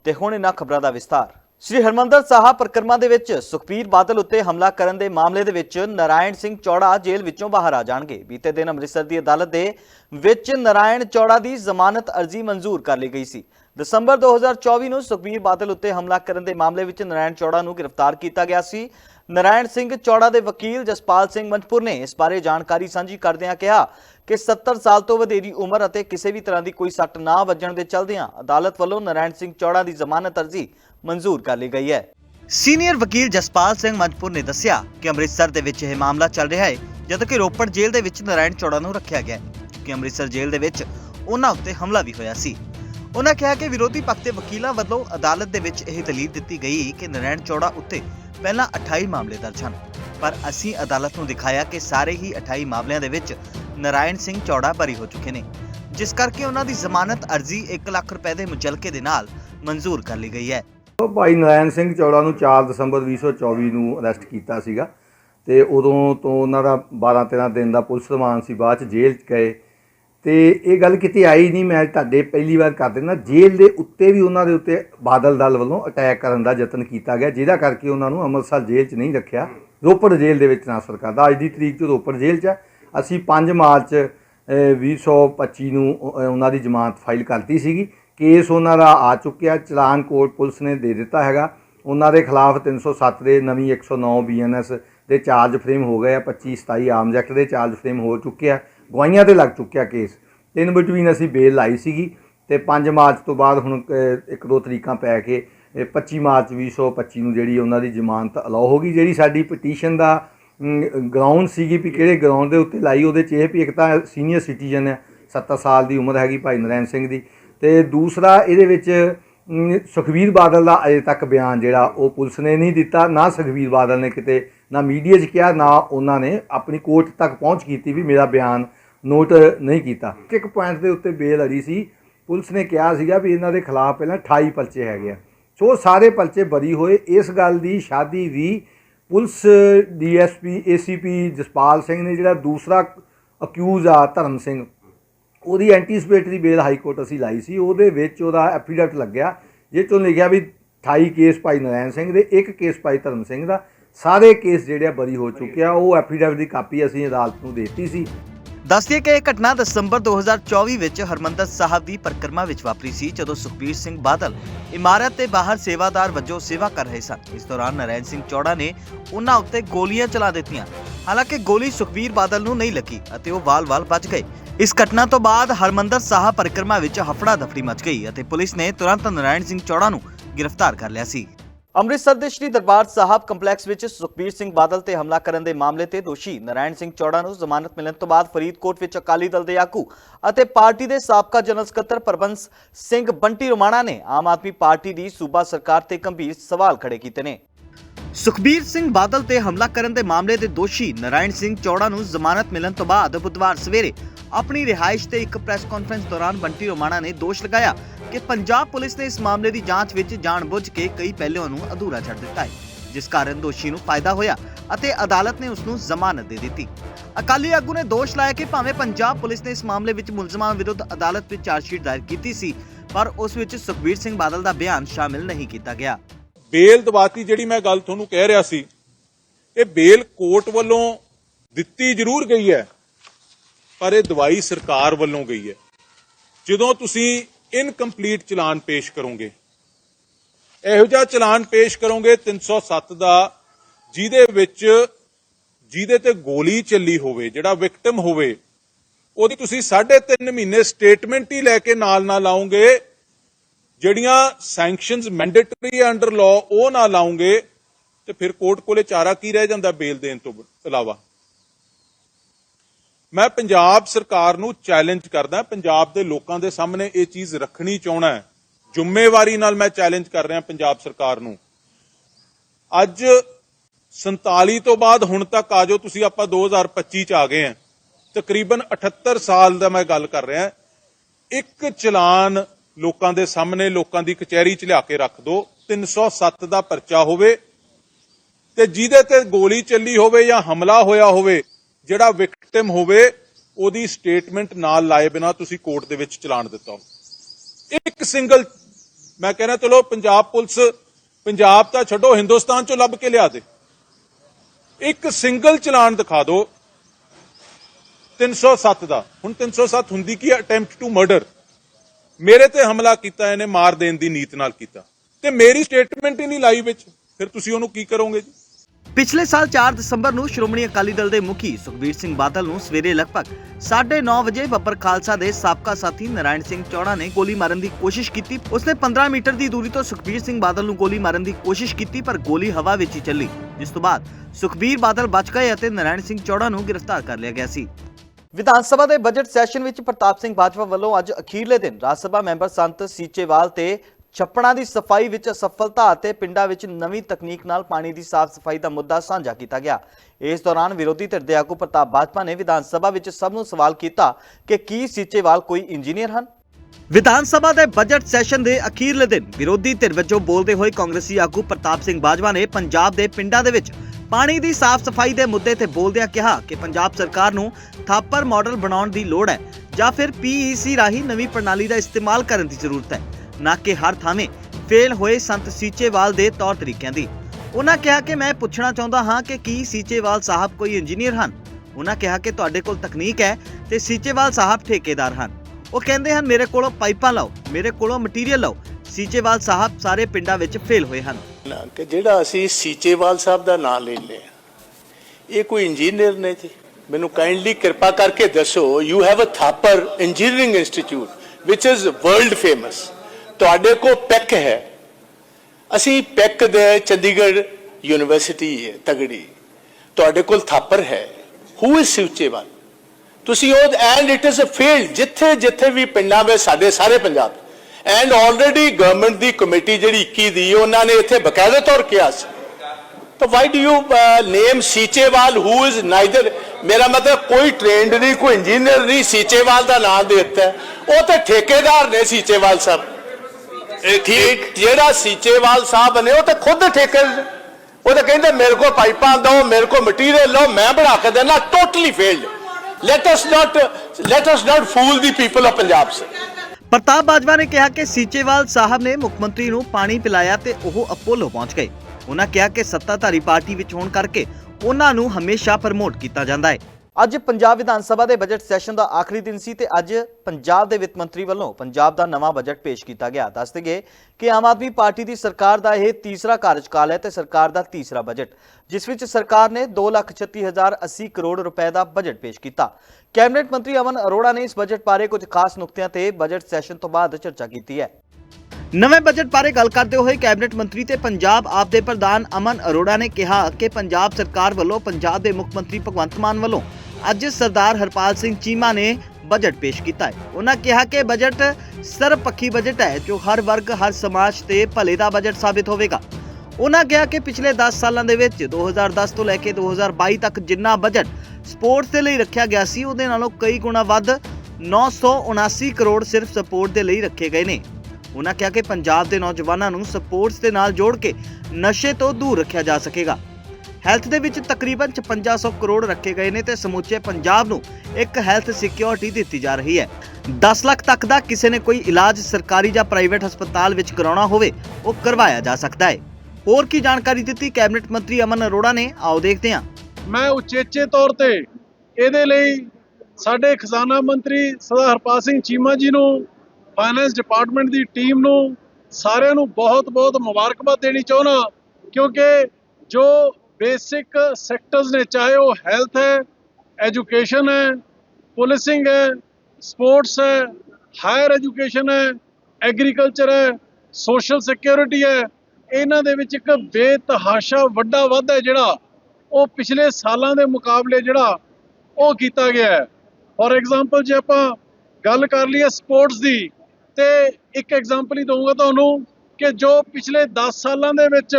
ਤੇ ਹੁਣ ਇਹਨਾਂ ਖਬਰਾਂ ਦਾ ਵਿਸਤਾਰ ਸ੍ਰੀ ਹਰਮੰਦਰ ਸਾਹਿਬ ਪ੍ਰਕਰਮਾ ਦੇ ਵਿੱਚ ਸੁਖਬੀਰ ਬਾਦਲ ਉੱਤੇ ਹਮਲਾ ਕਰਨ ਦੇ ਮਾਮਲੇ ਦੇ ਵਿੱਚ ਨਰਾਇਣ ਸਿੰਘ ਚੌੜਾ ਜੇਲ੍ਹ ਵਿੱਚੋਂ ਬਾਹਰ ਆ ਜਾਣਗੇ। ਬੀਤੇ ਦਿਨ ਅੰਮ੍ਰਿਤਸਰ ਦੀ ਅਦਾਲਤ ਦੇ ਵਿੱਚ ਨਰਾਇਣ ਚੌੜਾ ਦੀ ਜ਼ਮਾਨਤ ਅਰਜ਼ੀ ਮਨਜ਼ੂਰ ਕਰ ਲਈ ਗਈ ਸੀ। ਦਸੰਬਰ 2024 ਨੂੰ ਸੁਖਬੀਰ ਬਾਦਲ ਉੱਤੇ ਹਮਲਾ ਕਰਨ ਦੇ ਮਾਮਲੇ ਵਿੱਚ ਨਰਾਇਣ ਚੌੜਾ ਨੂੰ ਗ੍ਰਿਫਤਾਰ ਕੀਤਾ ਗਿਆ ਸੀ। ਨਰਾਇਣ ਸਿੰਘ ਚੌੜਾ ਦੇ ਵਕੀਲ ਜਸਪਾਲ ਸਿੰਘ ਮੰਚਪੁਰ ਨੇ ਇਸ ਬਾਰੇ ਜਾਣਕਾਰੀ ਸਾਂਝੀ ਕਰਦਿਆਂ ਕਿਹਾ ਕਿ 70 ਸਾਲ ਤੋਂ ਵਧੇਰੀ ਉਮਰ ਅਤੇ ਕਿਸੇ ਵੀ ਤਰ੍ਹਾਂ ਦੀ ਕੋਈ ਸੱਟ ਨਾ ਵੱਜਣ ਦੇ ਚਲਦਿਆਂ ਅਦਾਲਤ ਵੱਲੋਂ ਨਰਾਇਣ ਸਿੰਘ ਚੌੜਾ ਦੀ ਜ਼ਮਾਨਤ ਅਰਜ਼ੀ ਮਨਜ਼ੂਰ ਕਰ ਲਈ ਗਈ ਹੈ। ਸੀਨੀਅਰ ਵਕੀਲ ਜਸਪਾਲ ਸਿੰਘ ਮੰਜਪੁਰ ਨੇ ਦੱਸਿਆ ਕਿ ਅੰਮ੍ਰਿਤਸਰ ਦੇ ਵਿੱਚ ਇਹ ਮਾਮਲਾ ਚੱਲ ਰਿਹਾ ਹੈ, ਜਦੋਂ ਕਿ ਰੋਪੜ ਜੇਲ੍ਹ ਦੇ ਵਿੱਚ ਨਰਾਇਣ ਚੌੜਾ ਨੂੰ ਰੱਖਿਆ ਗਿਆ ਕਿ ਅੰਮ੍ਰਿਤਸਰ ਜੇਲ੍ਹ ਦੇ ਵਿੱਚ ਉਹਨਾਂ ਉੱਤੇ ਹਮਲਾ ਵੀ ਹੋਇਆ ਸੀ। ਉਹਨਾਂ ਕਿਹਾ ਕਿ ਵਿਰੋਧੀ ਪੱਖ ਦੇ ਵਕੀਲਾਂ ਵੱਲੋਂ ਅਦਾਲਤ ਦੇ ਵਿੱਚ ਇਹ ਦਲੀਲ ਦਿੱਤੀ ਗਈ ਕਿ ਨਾਰਾਇਣ ਚੌੜਾ ਉੱਤੇ ਪਹਿਲਾਂ 28 ਮਾਮਲੇ ਦਰਜ ਹਨ। ਪਰ ਅਸੀਂ ਅਦਾਲਤ ਨੂੰ ਦਿਖਾਇਆ ਕਿ ਸਾਰੇ ਹੀ 28 ਮਾਮਲਿਆਂ ਦੇ ਵਿੱਚ ਨਾਰਾਇਣ ਸਿੰਘ ਚੌੜਾ ਬਰੀ ਹੋ ਚੁੱਕੇ ਨੇ, ਜਿਸ ਕਰਕੇ ਉਹਨਾਂ ਦੀ ਜ਼ਮਾਨਤ ਅਰਜ਼ੀ 1 ਲੱਖ ਰੁਪਏ ਦੇ ਮੁਚਲਕੇ ਦੇ ਨਾਲ ਮਨਜ਼ੂਰ ਕਰ ਲਈ ਗਈ ਹੈ। ਉਹ ਭਾਈ ਨਾਰਾਇਣ ਸਿੰਘ ਚੌੜਾ ਨੂੰ 4 ਦਸੰਬਰ 2024 ਨੂੰ ਅਰੈਸਟ ਕੀਤਾ ਸੀਗਾ ਤੇ ਉਦੋਂ ਤੋਂ ਉਹਨਾਂ ਦਾ 12 13 ਦਿਨ ਦਾ ਪੁਲਿਸ ਰਿਮਾਂਡ ਸੀ ਬਾਅਦ ਚ ਜੇਲ੍ਹ ਚ ਗਏ। ਤੇ ਇਹ ਗੱਲ ਕਿਤੇ ਆਈ ਨਹੀਂ ਮੈਂ ਤੁਹਾਡੇ ਪਹਿਲੀ ਵਾਰ ਕਰ ਦਿੰਦਾ। ਜੇਲ੍ਹ ਦੇ ਉੱਤੇ ਵੀ ਉਹਨਾਂ ਦੇ ਉੱਤੇ ਬਾਦਲ ਦਲ ਵੱਲੋਂ ਅਟੈਕ ਕਰਨ ਦਾ ਯਤਨ ਕੀਤਾ ਗਿਆ ਜਿਹਦਾ ਕਰਕੇ ਉਹਨਾਂ ਨੂੰ ਅੰਮ੍ਰਿਤਸਰ ਜੇਲ੍ਹ 'ਚ ਨਹੀਂ ਰੱਖਿਆ। ਰੋਪੜ ਜੇਲ੍ਹ ਦੇ ਵਿੱਚ ਟ੍ਰਾਂਸਫਰ ਕਰਦਾ ਅੱਜ ਦੀ ਤਰੀਕ 'ਚ ਰੋਪੜ ਜੇਲ੍ਹ 'ਚ ਆ। ਅਸੀਂ 5 ਮਾਰਚ ਅਹ, 2025 ਨੂੰ ਉਹਨਾਂ ਦੀ ਜ਼ਮਾਨਤ ਫਾਈਲ ਕਰਤੀ ਸੀਗੀ। ਕੇਸ ਉਹਨਾਂ ਦਾ ਆ ਚੁੱਕਿਆ, ਚਲਾਨ ਕੋਰਟ ਪੁਲਿਸ ਨੇ ਦੇ ਦਿੱਤਾ ਹੈਗਾ। ਉਹਨਾਂ ਦੇ ਖਿਲਾਫ 307 ਦੇ ਨਵੀਂ 109 ਬੀਐਨਐਸ ਦੇ ਚਾਰਜ ਫਰੇਮ ਹੋ ਗਏ ਆ 25 27 ਆਮ ਜੈਕਟ ਦੇ ਚਾਰਜ ਫਰੇਮ ਹੋ ਚੁੱਕਿਆ, ਗਵਾਹੀਆਂ ਤੇ ਲੱਗ ਚੁੱਕਿਆ ਕੇਸ। ਤੇ ਇਨ ਬਿਟਵੀਨ ਅਸੀਂ ਬੇਲ ਲਾਈ ਸੀਗੀ ਤੇ 5 ਮਾਰਚ ਤੋਂ ਬਾਅਦ ਹੁਣ ਇੱਕ ਦੋ ਤਰੀਕਾਂ ਪੈ ਕੇ, ਇਹ 25 ਮਾਰਚ 2025 ਨੂੰ ਜਿਹੜੀ ਉਹਨਾਂ ਦੀ ਜ਼ਮਾਨਤ ਅਲਾਉ ਹੋ ਗਈ, ਜਿਹੜੀ ਸਾਡੀ ਪਟੀਸ਼ਨ ਦਾ ਗਰਾਊਂਡ ਸੀਗੀ ਵੀ ਕਿਹੜੇ ਗਰਾਊਂਡ ਦੇ ਉੱਤੇ ਲਾਈ, ਉਹਦੇ 'ਚ ਇਹ ਵੀ ਇੱਕ ਤਾਂ ਸੀਨੀਅਰ ਸਿਟੀਜ਼ਨ ਹੈ 70 ਸਾਲ ਦੀ ਉਮਰ ਹੈਗੀ ਭਾਈ ਨਰੈਣ ਸਿੰਘ ਦੀ। ਤੇ ਦੂਸਰਾ ਇਹਦੇ ਵਿੱਚ ਅਮ, ਸੁਖਬੀਰ ਬਾਦਲ ਦਾ ਅਜੇ ਤੱਕ ਬਿਆਨ ਜਿਹੜਾ ਉਹ ਪੁਲਿਸ ਨੇ ਨਹੀਂ ਦਿੱਤਾ ਨਾ ਸੁਖਬੀਰ ਬਾਦਲ ਨੇ ਕਿਤੇ ਨਾ ਮੀਡੀਆ 'ਚ ਕਿਹਾ ਨਾ ਉਹਨਾਂ ਨੇ ਆਪਣੀ ਕੋਰਟ ਤੱਕ ਪਹੁੰਚ ਕੀਤੀ ਵੀ ਮੇਰਾ ਬਿਆਨ ਨੋਟ ਨਹੀਂ ਕੀਤਾ। ਇੱਕ ਪੁਆਇੰਟ ਦੇ ਉੱਤੇ ਬੇਲ ਅੜੀ ਸੀ। ਪੁਲਿਸ ਨੇ ਕਿਹਾ ਸੀਗਾ ਵੀ ਇਹਨਾਂ ਦੇ ਖਿਲਾਫ ਪਹਿਲਾਂ 28 ਪਰਚੇ ਹੈਗੇ ਆ। ਸੋ ਸਾਰੇ ਪਰਚੇ ਬਰੀ ਹੋਏ। ਇਸ ਗੱਲ ਦੀ ਸ਼ਾਦੀ ਵੀ police DSP ACP Jaspal Singh ਨੇ ਜਿਹੜਾ ਦੂਸਰਾ ਅਕਿਊਜ਼ ਆ ਧਰਮ ਸਿੰਘ ਉਹਦੀ ਐਂਟੀਸਪੇਟਰੀ ਬੇਲ ਹਾਈ ਕੋਰਟ ਅਸੀਂ ਲਾਈ ਸੀ ਉਹਦੇ ਵਿੱਚ ਉਹਦਾ ਐਫੀਡੈਵਿਟ ਲੱਗਿਆ ਜਿਹ ਤੋਂ ਲਿਖਿਆ ਵੀ 28 ਕੇਸ ਭਾਈ ਨਰਾਇਣ ਸਿੰਘ ਦੇ ਇੱਕ ਕੇਸ ਭਾਈ ਧਰਮ ਸਿੰਘ ਦਾ ਸਾਰੇ ਕੇਸ ਜਿਹੜੇ ਆ ਬਰੀ ਹੋ ਚੁੱਕੇ ਆ ਉਹ ਐਫੀਡੈਵਿਟ ਦੀ ਕਾਪੀ ਅਸੀਂ ਅਦਾਲਤ ਨੂੰ ਦੇਤੀ ਸੀ। ਦੱਸਦੀਏ ਕਿ ਇਹ ਘਟਨਾ ਦਸੰਬਰ 2024 ਵਿੱਚ ਹਰਮੰਦਰ ਸਾਹਿਬ ਦੀ ਪਰਿਕਰਮਾ ਵਿੱਚ ਵਾਪਰੀ ਸੀ ਜਦੋਂ ਸੁਖਬੀਰ ਸਿੰਘ ਬਾਦਲ ਇਮਾਰਤ ਦੇ ਬਾਹਰ ਸੇਵਾਦਾਰ ਵਜੋਂ ਸੇਵਾ ਕਰ ਰਹੇ ਸਨ। ਇਸ ਦੌਰਾਨ ਨਰੈਣ ਸਿੰਘ ਚੌੜਾ ਨੇ ਉਹਨਾਂ ਉੱਤੇ ਗੋਲੀਆਂ ਚਲਾ ਦਿੱਤੀਆਂ। ਹਾਲਾਂਕਿ ਗੋਲੀ ਸੁਖਬੀਰ ਬਾਦਲ ਨੂੰ ਨਹੀਂ ਲੱਗੀ ਅਤੇ ਉਹ ਵਾਲ-ਵਾਲ ਬਚ ਗਏ। ਇਸ ਘਟਨਾ ਤੋਂ ਬਾਅਦ ਹਰਮੰਦਰ ਸਾਹਿਬ ਪਰਿਕਰਮਾ ਵਿੱਚ ਹਫੜਾ ਦਫੜੀ ਮਚ ਗਈ ਅਤੇ ਪੁਲਿਸ ਨੇ ਤੁਰੰਤ ਨਰੈਣ ਸਿੰਘ ਚੌੜਾ ਨੂੰ ਗ੍ਰਿਫਤਾਰ ਕਰ ਲਿਆ ਸੀ। ਅੰਮ੍ਰਿਤਸਰ ਦੇ ਸ਼੍ਰੀ ਦਰਬਾਰ ਸਾਹਿਬ ਕੰਪਲੈਕਸ ਵਿੱਚ ਸੁਖਬੀਰ ਸਿੰਘ ਬਾਦਲ ਤੇ ਹਮਲਾ ਕਰਨ ਦੇ ਮਾਮਲੇ ਤੇ ਦੋਸ਼ੀ ਨਰਾਇਣ ਸਿੰਘ ਚੌੜਾ ਨੂੰ ਜ਼ਮਾਨਤ ਮਿਲਣ ਤੋਂ ਬਾਅਦ ਫਰੀਦਕੋਟ ਵਿੱਚ ਅਕਾਲੀ ਦਲ ਦੇ ਆਗੂ ਅਤੇ ਪਾਰਟੀ ਦੇ ਸਾਬਕਾ ਜਨਰਲ ਸਕੱਤਰ ਪਰਬੰਸ ਸਿੰਘ ਬੰਟੀ ਰੋਮਾਣਾ ਨੇ ਆਮ ਆਦਮੀ ਪਾਰਟੀ ਦੀ ਸੂਬਾ ਸਰਕਾਰ ਤੇ ਗੰਭੀਰ ਸਵਾਲ ਖੜੇ ਕੀਤੇ ਨੇ। ਸੁਖਬੀਰ ਸਿੰਘ ਬਾਦਲ ਤੇ ਹਮਲਾ ਕਰਨ ਦੇ ਮਾਮਲੇ ਦੇ ਦੋਸ਼ੀ ਨਰਾਇਣ ਸਿੰਘ ਚੌੜਾ ਨੂੰ ਜ਼ਮਾਨਤ ਮਿਲਣ ਤੋਂ ਬਾਅਦ ਬੁੱਧਵਾਰ ਸਵੇਰੇ ਆਪਣੀ ਰਿਹਾਇਸ਼ ਤੇ ਇੱਕ ਪ੍ਰੈਸ ਕਾਨਫਰੰਸ ਦੌਰਾਨ ਬੰਟੀ ਰੋਮਾਣਾ ਨੇ ਦੋਸ਼ ਲਗਾਇਆ ਕਿ ਪੰਜਾਬ ਪੁਲਿਸ ਨੇ ਇਸ ਮਾਮਲੇ ਦੀ ਜਾਂਚ ਵਿੱਚ ਜਾਣਬੁੱਝ ਕੇ ਕਈ ਪਹਿਲੂਆਂ ਨੂੰ ਅਧੂਰਾ ਛੱਡ ਦਿੱਤਾ ਹੈ, ਜਿਸ ਕਾਰਨ ਦੋਸ਼ੀ ਨੂੰ ਫਾਇਦਾ ਹੋਇਆ ਅਤੇ ਅਦਾਲਤ ਨੇ ਉਸ ਨੂੰ ਜ਼ਮਾਨਤ ਦੇ ਦਿੱਤੀ। ਅਕਾਲੀ ਆਗੂ ਨੇ ਦੋਸ਼ ਲਾਇਆ ਕਿ ਭਾਵੇਂ ਪੰਜਾਬ ਪੁਲਿਸ ਨੇ ਇਸ ਮਾਮਲੇ ਵਿੱਚ ਮੁਲਜ਼ਮਾਂ ਵਿਰੁੱਧ ਅਦਾਲਤ ਵਿੱਚ ਚਾਰਜਸ਼ੀਟ ਦਾਇਰ ਕੀਤੀ ਸੀ, ਪਰ ਉਸ ਵਿੱਚ ਸੁਖਬੀਰ ਸਿੰਘ ਬਾਦਲ ਦਾ ਬਿਆਨ ਸ਼ਾਮਿਲ ਨਹੀਂ ਕੀਤਾ ਗਿਆ। ਬੇਲ ਦਵਾਤੀ ਜਿਹੜੀ ਮੈਂ ਗੱਲ ਤੁਹਾਨੂੰ ਕਹਿ ਰਿਹਾ ਸੀ, ਇਹ ਬੇਲ ਕੋਰਟ ਵੱਲੋਂ ਦਿੱਤੀ ਜ਼ਰੂਰ ਗਈ ਹੈ। ਪਰ ਇਹ ਦਵਾਈ ਸਰਕਾਰ ਵੱਲੋਂ ਗਈ ਹੈ। ਜਦੋਂ ਤੁਸੀਂ ਇਨਕੰਪਲੀਟ ਚਲਾਨ ਪੇਸ਼ ਕਰੋਗੇ, ਇਹੋ ਜਿਹਾ ਚਲਾਨ ਪੇਸ਼ ਕਰੋਗੇ 307 ਦਾ, ਜਿਹਦੇ ਵਿੱਚ, ਜਿਹਦੇ ਤੇ ਗੋਲੀ ਚੱਲੀ ਹੋਵੇ, ਜਿਹੜਾ ਵਿਕਟਮ ਹੋਵੇ, ਉਹਦੀ ਤੁਸੀਂ 3.5 ਮਹੀਨੇ ਸਟੇਟਮੈਂਟ ਹੀ ਲੈ ਕੇ ਨਾਲ ਨਾਲ ਲਾਉਂਗੇ ਜਿਹੜੀਆਂ ਸੈਂਕਸ਼ਨਸ ਮੈਂਡੇਟਰੀ ਅੰਡਰ ਲਾਅ ਉਹ ਨਾ ਲਾਉਂਗੇ ਤੇ ਫਿਰ ਕੋਰਟ ਕੋਲੇ ਚਾਰਾ ਕੀ ਰਹਿ ਜਾਂਦਾ ਬੇਲ ਦੇਣ ਤੋਂ ਇਲਾਵਾ? ਮੈਂ ਪੰਜਾਬ ਸਰਕਾਰ ਨੂੰ ਚੈਲੰਜ ਕਰਦਾ ਪੰਜਾਬ ਦੇ ਲੋਕਾਂ ਦੇ ਸਾਹਮਣੇ ਇਹ ਚੀਜ਼ ਰੱਖਣੀ ਚਾਹਣਾ ਹੈ। ਜ਼ਿੰਮੇਵਾਰੀ ਨਾਲ ਮੈਂ ਚੈਲੰਜ ਕਰ ਰਿਹਾ ਪੰਜਾਬ ਸਰਕਾਰ ਨੂੰ। ਅੱਜ 47 ਤੋਂ ਬਾਅਦ ਹੁਣ ਤੱਕ ਆ ਜਾਓ, ਤੁਸੀਂ ਆਪਾਂ 2025 ਚ ਆ ਗਏ ਆ ਤਕਰੀਬਨ 78 ਸਾਲ ਦਾ ਮੈਂ ਗੱਲ ਕਰ ਰਿਹਾ ਇੱਕ ਚਲਾਨ ਲੋਕਾਂ ਦੇ ਸਾਹਮਣੇ, ਲੋਕਾਂ ਦੀ ਕਚਹਿਰੀ ਚ ਲਿਆ ਕੇ ਰੱਖ ਦਿਓ 307 ਦਾ ਪਰਚਾ ਹੋਵੇ ਤੇ ਜਿਹਦੇ ਤੇ ਗੋਲੀ ਚੱਲੀ ਹੋਵੇ ਜਾਂ ਹਮਲਾ ਹੋਇਆ ਹੋਵੇ ਜਿਹੜਾ ਵਿਕਟਿਮ ਹੋਵੇ, ਉਹਦੀ ਸਟੇਟਮੈਂਟ ਨਾਲ ਲਾਏ ਬਿਨਾ ਤੁਸੀਂ ਕੋਰਟ ਦੇ ਵਿੱਚ ਚਲਾਨ ਦਿੱਤਾ। ਇੱਕ ਸਿੰਗਲ ਮੈਂ ਕਹਿੰਦਾ ਚਲੋ ਪੰਜਾਬ ਪੁਲਿਸ, ਪੰਜਾਬ ਤਾਂ ਛੱਡੋ, ਹਿੰਦੁਸਤਾਨ ਚੋਂ ਲੱਭ ਕੇ ਲਿਆ ਦੇ। ਇੱਕ ਸਿੰਗਲ ਚਲਾਨ ਦਿਖਾ ਦਿਓ 307 ਦਾ। ਹੁਣ 307 ਹੁੰਦੀ ਕੀ ਅਟੈਂਪਟ ਟੂ ਮਰਡਰ ਮੇਰੇ ਤੇ ਹਮਲਾ ਕੀਤਾ, ਇਹਨੇ ਮਾਰ ਦੇਣ ਦੀ ਨੀਤ ਨਾਲ ਕੀਤਾ। ਤੇ ਮੇਰੀ ਸਟੇਟਮੈਂਟ ਹੀ ਨਹੀਂ ਲਾਈ ਵਿੱਚ। ਫਿਰ ਤੁਸੀਂ ਉਹਨੂੰ ਕੀ ਕਰੋਗੇ ਜੀ? ਪਿਛਲੇ ਸਾਲ 4 ਦਸੰਬਰ ਨੂੰ ਸ਼੍ਰੋਮਣੀ ਅਕਾਲੀ ਦਲ ਦੇ ਮੁਖੀ ਸੁਖਬੀਰ ਸਿੰਘ ਬਾਦਲ ਨੂੰ ਸਵੇਰੇ ਲਗਭਗ 9:30 ਵਜੇ ਬੱਬਰ ਖਾਲਸਾ ਦੇ ਸਾਬਕਾ ਸਾਥੀ ਨਰਾਇਣ ਸਿੰਘ ਚੌੜਾ ਨੇ ਗੋਲੀ ਮਾਰਨ ਦੀ ਕੋਸ਼ਿਸ਼ ਕੀਤੀ। ਉਸਨੇ 15 ਮੀਟਰ ਦੀ ਦੂਰੀ ਤੋਂ ਸੁਖਬੀਰ ਸਿੰਘ ਬਾਦਲ ਨੂੰ ਗੋਲੀ ਮਾਰਨ ਦੀ ਕੋਸ਼ਿਸ਼ ਕੀਤੀ, ਪਰ ਗੋਲੀ ਹਵਾ ਵਿੱਚ ਹੀ ਚੱਲੀ। ਜਿਸ ਤੋਂ ਬਾਅਦ ਸੁਖਬੀਰ ਬਾਦਲ ਬਚ ਗਏ ਅਤੇ ਨਰਾਇਣ ਸਿੰਘ ਚੌੜਾ ਨੂੰ ਗ੍ਰਿਫਤਾਰ ਕਰ ਲਿਆ ਗਿਆ ਸੀ। ਵਿਧਾਨ ਸਭਾ ਦੇ ਬਜਟ ਸੈਸ਼ਨ ਵਿੱਚ ਪ੍ਰਤਾਪ ਸਿੰਘ ਬਾਜਵਾ ਵੱਲੋਂ ਅੱਜ ਅਖੀਰਲੇ ਦਿਨ ਰਾਜ ਸਭਾ ਮੈਂਬਰ ਸੰਤ ਸੀਚੇਵਾਲ ਤੇ ਛੱਪੜਾਂ ਦੀ ਸਫ਼ਾਈ ਵਿੱਚ ਅਸਫਲਤਾ ਅਤੇ ਪਿੰਡਾਂ ਵਿੱਚ ਨਵੀਂ ਤਕਨੀਕ ਨਾਲ ਪਾਣੀ ਦੀ ਸਾਫ਼ ਸਫ਼ਾਈ ਦਾ ਮੁੱਦਾ ਸਾਂਝਾ ਕੀਤਾ ਗਿਆ। ਇਸ ਦੌਰਾਨ ਵਿਰੋਧੀ ਧਿਰ ਦੇ ਆਗੂ ਪ੍ਰਤਾਪ ਬਾਜਪਾ ਨੇ ਵਿਧਾਨ ਸਭਾ ਵਿੱਚ ਸਭ ਨੂੰ ਸਵਾਲ ਕੀਤਾ ਕਿ ਕੀ ਸੀਚੇਵਾਲ ਕੋਈ ਇੰਜੀਨੀਅਰ ਹਨ? ਵਿਧਾਨ ਸਭਾ ਦੇ ਬਜਟ ਸੈਸ਼ਨ ਦੇ ਅਖੀਰਲੇ ਦਿਨ ਵਿਰੋਧੀ ਧਿਰ ਵਜੋਂ ਬੋਲਦੇ ਹੋਏ ਕਾਂਗਰਸੀ ਆਗੂ ਪ੍ਰਤਾਪ ਸਿੰਘ ਬਾਜਵਾ ਨੇ ਪੰਜਾਬ ਦੇ ਪਿੰਡਾਂ ਦੇ ਵਿੱਚ ਪਾਣੀ ਦੀ ਸਾਫ਼ ਸਫ਼ਾਈ ਦੇ ਮੁੱਦੇ ਤੇ ਬੋਲਦਿਆਂ ਕਿਹਾ ਕਿ ਪੰਜਾਬ ਸਰਕਾਰ ਨੂੰ ਥਾਪਰ ਮਾਡਲ ਬਣਾਉਣ ਦੀ ਲੋੜ ਹੈ ਜਾਂ ਫਿਰ ਪੀਈਸੀ ਰਾਹੀਂ ਨਵੀਂ ਪ੍ਰਣਾਲੀ ਦਾ ਇਸਤੇਮਾਲ ਕਰਨ ਦੀ ਜ਼ਰੂਰਤ ਹੈ। ਨਾ ਕਿ ਹਰ ਥਾਵੇਂ ਫੇਲ ਹੋਏ ਸੰਤ ਸੀਚੇਵਾਲ ਦੇ ਤੌਰ ਤਰੀਕਿਆਂ ਦੀ। ਉਹਨਾਂ ਕਿਹਾ ਕਿ ਮੈਂ ਪੁੱਛਣਾ ਚਾਹੁੰਦਾ ਹਾਂ ਕਿ ਕੀ ਸੀਚੇਵਾਲ ਸਾਹਿਬ ਕੋਈ ਇੰਜੀਨੀਅਰ ਹਨ? ਉਹਨਾਂ ਕਿਹਾ ਕਿ ਤੁਹਾਡੇ ਕੋਲ ਤਕਨੀਕ ਹੈ ਤੇ ਸੀਚੇਵਾਲ ਸਾਹਿਬ ਠੇਕੇਦਾਰ ਹਨ। ਉਹ ਕਹਿੰਦੇ ਹਨ, ਮੇਰੇ ਕੋਲੋਂ ਪਾਈਪਾਂ ਲਓ, ਮੇਰੇ ਕੋਲੋਂ ਮਟੀਰੀਅਲ ਲਓ। ਸੀਚੇਵਾਲ ਸਾਹਿਬ ਸਾਰੇ ਪਿੰਡਾਂ ਵਿੱਚ ਫੇਲ ਹੋਏ ਹਨ। ਨਾ, ਕਿ ਜਿਹੜਾ ਅਸੀਂ ਸੀਚੇਵਾਲ ਸਾਹਿਬ ਦਾ ਨਾਮ ਲੈ ਲਿਆ, ਇਹ ਕੋਈ ਇੰਜੀਨੀਅਰ ਨੇ ਜੀ। ਮੈਨੂੰ ਕਾਈਂਡਲੀ ਕਿਰਪਾ ਕਰਕੇ ਦੱਸੋ you have a Thapar engineering institute which is world famous ਤੁਹਾਡੇ ਕੋਲ ਪੈਕ ਹੈ। ਅਸੀਂ ਪੈਕ ਦੇ ਚੰਡੀਗੜ੍ਹ ਯੂਨੀਵਰਸਿਟੀ ਹੈ, ਤਗੜੀ। ਤੁਹਾਡੇ ਕੋਲ ਥਾਪਰ ਹੈ। ਹੂ ਇਜ਼ ਸੀਚੇਵਾਲ ਤੁਸੀਂ ਉਹ and it is a field ਜਿੱਥੇ ਜਿੱਥੇ ਵੀ ਪਿੰਡਾਂ ਵਿੱਚ ਸਾਡੇ ਸਾਰੇ ਪੰਜਾਬ ਐਂਡ ਆਲਰੇਡੀ ਗਵਰਨਮੈਂਟ ਦੀ ਕਮੇਟੀ ਜਿਹੜੀ 21 ਦੀ, ਉਹਨਾਂ ਨੇ ਇੱਥੇ ਬਕਾਇਦਾ ਤੌਰ ਕਿਹਾ ਸੀ। ਤਾਂ why do you name Seechewal who is neither ਮੇਰਾ ਮਤਲਬ ਕੋਈ ਟ੍ਰੇਨਡ ਨਹੀਂ, ਕੋਈ ਇੰਜੀਨੀਅਰ ਨਹੀਂ ਸੀਚੇਵਾਲ ਦਾ ਨਾਮ ਦੇ ਦਿੱਤਾ। ਉਹ ਤਾਂ ਠੇਕੇਦਾਰ ਨੇ ਸੀਚੇਵਾਲ ਸਾਹਿਬ। ਠੀਕ। ਜਿਹੜਾ ਸੀਚੇਵਾਲ ਸਾਹਿਬ ਨੇ ਉਹ ਤਾਂ ਖੁਦ ਠੇਕੇ ਉਹ ਤਾਂ ਕਹਿੰਦੇ ਮੇਰੇ ਕੋਲ ਪਾਈਪਾਂ ਦਿਓ ਮੇਰੇ ਕੋਲ ਮਟੀਰੀਅਲ ਲਓ, ਮੈਂ ਬਣਾ ਕੇ ਦੇਣਾ totally failed let us not let us not fool the people of Punjab sir Pratap Bajwa ਨੇ ਕਿਹਾ ਕਿ ਸੀਚੇਵਾਲ ਸਾਹਿਬ ਨੇ ਮੁੱਖ ਮੰਤਰੀ ਨੂੰ ਪਾਣੀ ਪਿਲਾਇਆ ਤੇ ਉਹ ਅਪੋਲੋ ਪਹੁੰਚ ਗਏ। ਉਹਨਾਂ ਕਿਹਾ ਕਿ ਸੱਤਾਧਾਰੀ ਪਾਰਟੀ ਵਿੱਚ ਹੋਣ ਕਰਕੇ ਉਹਨਾਂ ਨੂੰ ਹਮੇਸ਼ਾ ਪ੍ਰਮੋਟ ਕੀਤਾ ਜਾਂਦਾ ਹੈ। ਅੱਜ ਪੰਜਾਬ ਵਿਧਾਨ ਸਭਾ ਦੇ ਬਜਟ ਸੈਸ਼ਨ ਦਾ ਆਖਰੀ ਦਿਨ ਸੀ ਤੇ ਅੱਜ ਪੰਜਾਬ ਦੇ ਵਿੱਤ ਮੰਤਰੀ ਵੱਲੋਂ ਪੰਜਾਬ ਦਾ ਨਵਾਂ ਬਜਟ ਪੇਸ਼ ਕੀਤਾ ਗਿਆ। ਦੱਸ ਦਈਏ ਕਿ ਆਮ ਆਦਮੀ ਪਾਰਟੀ ਦੀ ਸਰਕਾਰ ਦਾ ਇਹ ਤੀਸਰਾ ਕਾਰਜਕਾਲ ਹੈ ਤੇ ਸਰਕਾਰ ਦਾ ਤੀਸਰਾ ਬਜਟ ਜਿਸ ਵਿੱਚ ਸਰਕਾਰ ਨੇ 236080 ਕਰੋੜ ਰੁਪਏ ਦਾ ਬਜਟ ਪੇਸ਼ ਕੀਤਾ। ਕੈਬਨਿਟ ਮੰਤਰੀ ਅਮਨ ਅਰੋੜਾ ਨੇ ਇਸ ਬਜਟ ਬਾਰੇ ਕੁਝ ਖਾਸ ਨੁਕਤਿਆਂ ਤੇ ਬਜਟ ਸੈਸ਼ਨ ਤੋਂ ਬਾਅਦ ਚਰਚਾ ਕੀਤੀ ਹੈ। ਨਵੇਂ ਬਜਟ ਬਾਰੇ ਗੱਲ ਕਰਦੇ ਹੋਏ ਕੈਬਨਿਟ ਮੰਤਰੀ ਤੇ ਪੰਜਾਬ ਆਪ ਦੇ ਪ੍ਰਧਾਨ ਅਮਨ ਅਰੋੜਾ ਨੇ ਕਿਹਾ ਕਿ ਪੰਜਾਬ ਸਰਕਾਰ ਵੱਲੋਂ ਪੰਜਾਬ ਦੇ ਮੁੱਖ ਮੰਤਰੀ ਭਗਵੰਤ ਮਾਨ ਵੱਲੋਂ ਅੱਜ ਸਰਦਾਰ ਹਰਪਾਲ ਸਿੰਘ ਚੀਮਾ ਨੇ ਬਜਟ ਪੇਸ਼ ਕੀਤਾ ਹੈ। ਉਹਨਾਂ ਕਿਹਾ ਕਿ ਬਜਟ ਸਰਬਪੱਖੀ ਬਜਟ ਹੈ, ਜੋ ਹਰ ਵਰਗ, ਹਰ ਸਮਾਜ ਤੇ ਭਲੇ ਦਾ ਬਜਟ ਸਾਬਿਤ ਹੋਵੇਗਾ। ਉਹਨਾਂ ਕਿਹਾ ਕਿ ਪਿਛਲੇ 10 ਸਾਲਾਂ ਦੇ ਵਿੱਚ 2010 ਤੋਂ ਲੈ ਕੇ 2022 ਤੱਕ ਜਿੰਨਾ ਬਜਟ ਸਪੋਰਟਸ ਦੇ ਲਈ ਰੱਖਿਆ ਗਿਆ ਸੀ, ਉਹਦੇ ਨਾਲੋਂ ਕਈ ਗੁਣਾ ਵੱਧ 979 ਕਰੋੜ ਸਿਰਫ ਸਪੋਰਟ ਦੇ ਲਈ ਰੱਖੇ ਗਏ ਨੇ। ਉਹਨਾਂ ਕਿਹਾ ਕਿ ਪੰਜਾਬ ਦੇ ਨੌਜਵਾਨਾਂ ਨੂੰ ਸਪੋਰਟਸ ਦੇ ਨਾਲ ਜੋੜ ਕੇ ਨਸ਼ੇ ਤੋਂ ਦੂਰ ਰੱਖਿਆ ਜਾ ਸਕੇਗਾ। ਹੈਲਥ ਦੇ ਵਿੱਚ ਤਕਰੀਬਨ 5500 ਕਰੋੜ ਰੱਖੇ ਗਏ ਨੇ ਤੇ ਸਮੁੱਚੇ ਪੰਜਾਬ ਨੂੰ ਇੱਕ ਹੈਲਥ ਸਿਕਿਉਰਿਟੀ ਦਿੱਤੀ ਜਾ ਰਹੀ ਹੈ। 10 ਲੱਖ ਤੱਕ ਦਾ ਕਿਸੇ ਨੇ ਕੋਈ ਇਲਾਜ ਸਰਕਾਰੀ ਜਾਂ ਪ੍ਰਾਈਵੇਟ ਹਸਪਤਾਲ ਵਿੱਚ ਕਰਾਉਣਾ ਹੋਵੇ, ਉਹ ਕਰਵਾਇਆ ਜਾ ਸਕਦਾ ਹੈ। ਹੋਰ ਕੀ ਜਾਣਕਾਰੀ ਦਿੱਤੀ ਕੈਬਨਿਟ ਮੰਤਰੀ ਅਮਨ ਅਰੋੜਾ ਨੇ? ਆਓ ਦੇਖਦੇ ਹਾਂ। ਮੈਂ ਉਚੇਚੇ ਤੌਰ ਤੇ ਇਹਦੇ ਲਈ ਸਾਡੇ ਖਜ਼ਾਨਾ ਮੰਤਰੀ ਸਰਦਾਰ ਹਰਪਾਲ ਸਿੰਘ ਚੀਮਾ ਜੀ ਨੂੰ ਫਾਈਨੈਂਸ ਡਿਪਾਰਟਮੈਂਟ ਦੀ ਟੀਮ ਨੂੰ, ਸਾਰਿਆਂ ਨੂੰ ਬਹੁਤ-ਬਹੁਤ ਮੁਬਾਰਕਬਾਦ ਦੇਣੀ ਚਾਹੁੰਦਾ, ਕਿਉਂਕਿ ਜੋ ਬੇਸਿਕ ਸੈਕਟਰਸ ਨੇ, ਚਾਹੇ ਉਹ ਹੈਲਥ ਹੈ, ਐਜੂਕੇਸ਼ਨ ਹੈ, ਪੁਲਿਸਿੰਗ ਹੈ, ਸਪੋਰਟਸ ਹੈ, ਹਾਇਰ ਐਜੂਕੇਸ਼ਨ ਹੈ, ਐਗਰੀਕਲਚਰ ਹੈ, ਸੋਸ਼ਲ ਸਿਕਿਉਰਿਟੀ ਹੈ, ਇਹਨਾਂ ਦੇ ਵਿੱਚ ਇੱਕ ਬੇਤਹਾਸ਼ਾ ਵੱਡਾ ਵਾਧਾ ਹੈ ਜਿਹੜਾ ਉਹ ਪਿਛਲੇ ਸਾਲਾਂ ਦੇ ਮੁਕਾਬਲੇ ਜਿਹੜਾ ਉਹ ਕੀਤਾ ਗਿਆ ਹੈ। ਫੋਰ ਐਗਜ਼ਾਮਪਲ ਜੇ ਆਪਾਂ ਗੱਲ ਕਰ ਲਈਏ ਸਪੋਰਟਸ ਦੀ, ਤੇ ਇੱਕ ਐਗਜ਼ਾਮਪਲ ਹੀ ਦਊਂਗਾ ਤੁਹਾਨੂੰ ਕਿ ਜੋ ਪਿਛਲੇ 10 ਸਾਲਾਂ ਦੇ ਵਿੱਚ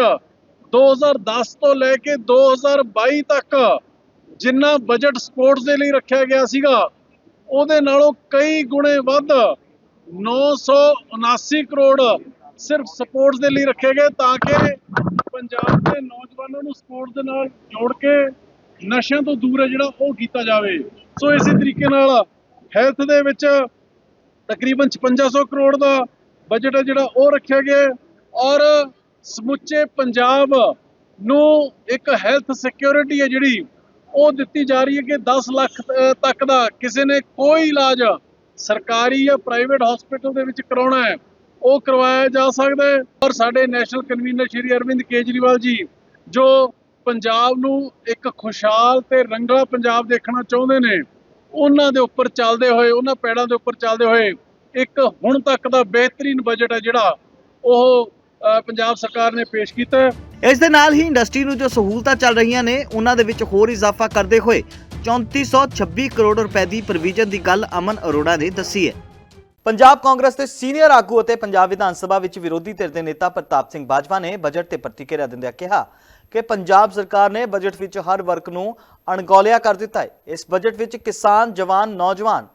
2010 ਤੋਂ ਲੈ ਕੇ 2022 ਤੱਕ ਜਿੰਨਾ ਬਜਟ ਸਪੋਰਟਸ ਦੇ ਲਈ ਰੱਖਿਆ ਗਿਆ ਸੀਗਾ, ਉਹਦੇ ਨਾਲੋਂ ਕਈ ਗੁਣੇ ਵੱਧ 979 ਕਰੋੜ ਸਿਰਫ ਸਪੋਰਟਸ ਦੇ ਲਈ ਰੱਖੇ ਗਏ ਤਾਂ ਕਿ ਪੰਜਾਬ ਦੇ ਨੌਜਵਾਨਾਂ ਨੂੰ ਸਪੋਰਟਸ ਦੇ ਨਾਲ ਜੋੜ ਕੇ ਨਸ਼ਿਆਂ ਤੋਂ ਦੂਰ ਹੈ ਜਿਹੜਾ ਉਹ ਕੀਤਾ ਜਾਵੇ। ਸੋ ਇਸੇ ਤਰੀਕੇ ਨਾਲ ਹੈਲਥ ਦੇ ਵਿੱਚ ਤਕਰੀਬਨ 5600 ਕਰੋੜ ਦਾ ਬਜਟ ਹੈ ਜਿਹੜਾ ਉਹ ਰੱਖਿਆ ਗਿਆ ਔਰ ਸਮੁੱਚੇ ਪੰਜਾਬ ਨੂੰ ਇੱਕ ਹੈਲਥ ਸਿਕਿਉਰਿਟੀ ਹੈ ਜਿਹੜੀ, ਉਹ ਦਿੱਤੀ ਜਾ ਰਹੀ ਹੈ ਕਿ 10 ਲੱਖ ਤੱਕ ਦਾ ਕਿਸੇ ਨੇ ਕੋਈ ਇਲਾਜ ਸਰਕਾਰੀ ਜਾਂ ਪ੍ਰਾਈਵੇਟ ਹਸਪੀਟਲ ਦੇ ਵਿੱਚ ਕਰਾਉਣਾ ਹੈ। ਉਹ ਕਰਵਾਇਆ ਜਾ ਸਕਦਾ ਹੈ। ਔਰ ਸਾਡੇ ਨੈਸ਼ਨਲ ਕਨਵੀਨਰ ਸ਼੍ਰੀ ਅਰਵਿੰਦ ਕੇਜਰੀਵਾਲ ਜੀ, ਜੋ ਪੰਜਾਬ ਨੂੰ ਇੱਕ ਖੁਸ਼ਹਾਲ ਤੇ ਰੰਗਲਾ ਪੰਜਾਬ ਦੇਖਣਾ ਚਾਹੁੰਦੇ ਨੇ, ਉਹਨਾਂ ਦੇ ਉੱਪਰ ਚੱਲਦੇ ਹੋਏ, ਉਹਨਾਂ ਪੈੜਾਂ ਦੇ ਉੱਪਰ ਚੱਲਦੇ ਹੋਏ ਇੱਕ ਹੁਣ ਤੱਕ ਦਾ ਬਿਹਤਰੀਨ ਬਜਟ ਹੈ ਜਿਹੜਾ, ਉਹ ਪੰਜਾਬ ਸਰਕਾਰ ਨੇ ਪੇਸ਼ ਕੀਤਾ ਇਸ ਦੇ ਨਾਲ ਹੀ ਇੰਡਸਟਰੀ ਨੂੰ ਜੋ ਸਹੂਲਤਾਂ ਚੱਲ ਰਹੀਆਂ ਨੇ ਉਹਨਾਂ ਦੇ ਵਿੱਚ ਹੋਰ ਇਜ਼ਾਫਾ ਕਰਦੇ ਹੋਏ 3426 ਕਰੋੜ ਰੁਪਏ ਦੀ ਪ੍ਰੋਵੀਜ਼ਨ ਦੀ ਗੱਲ ਅਮਨ ਅਰੋੜਾ ਨੇ ਦੱਸੀ ਹੈ। ਪੰਜਾਬ ਕਾਂਗਰਸ ਦੇ ਸੀਨੀਅਰ ਆਗੂ ਅਤੇ ਪੰਜਾਬ ਵਿਧਾਨ ਸਭਾ ਵਿੱਚ ਵਿਰੋਧੀ ਧਿਰ ਦੇ ਨੇਤਾ ਪ੍ਰਤਾਪ ਸਿੰਘ ਬਾਜਵਾ ਨੇ ਬਜਟ ਤੇ ਪ੍ਰਤੀਕਿਰਿਆ ਦਿੰਦਿਆਂ ਕਿਹਾ ਕਿ ਪੰਜਾਬ ਸਰਕਾਰ ਨੇ ਬਜਟ ਵਿੱਚ ਹਰ ਵਰਗ ਨੂੰ ਅਣਗੌਲਿਆ ਕਰ ਦਿੱਤਾ ਹੈ। ਇਸ ਬਜਟ ਵਿੱਚ ਕਿਸਾਨ ਜਵਾਨ ਨੌਜਵਾਨ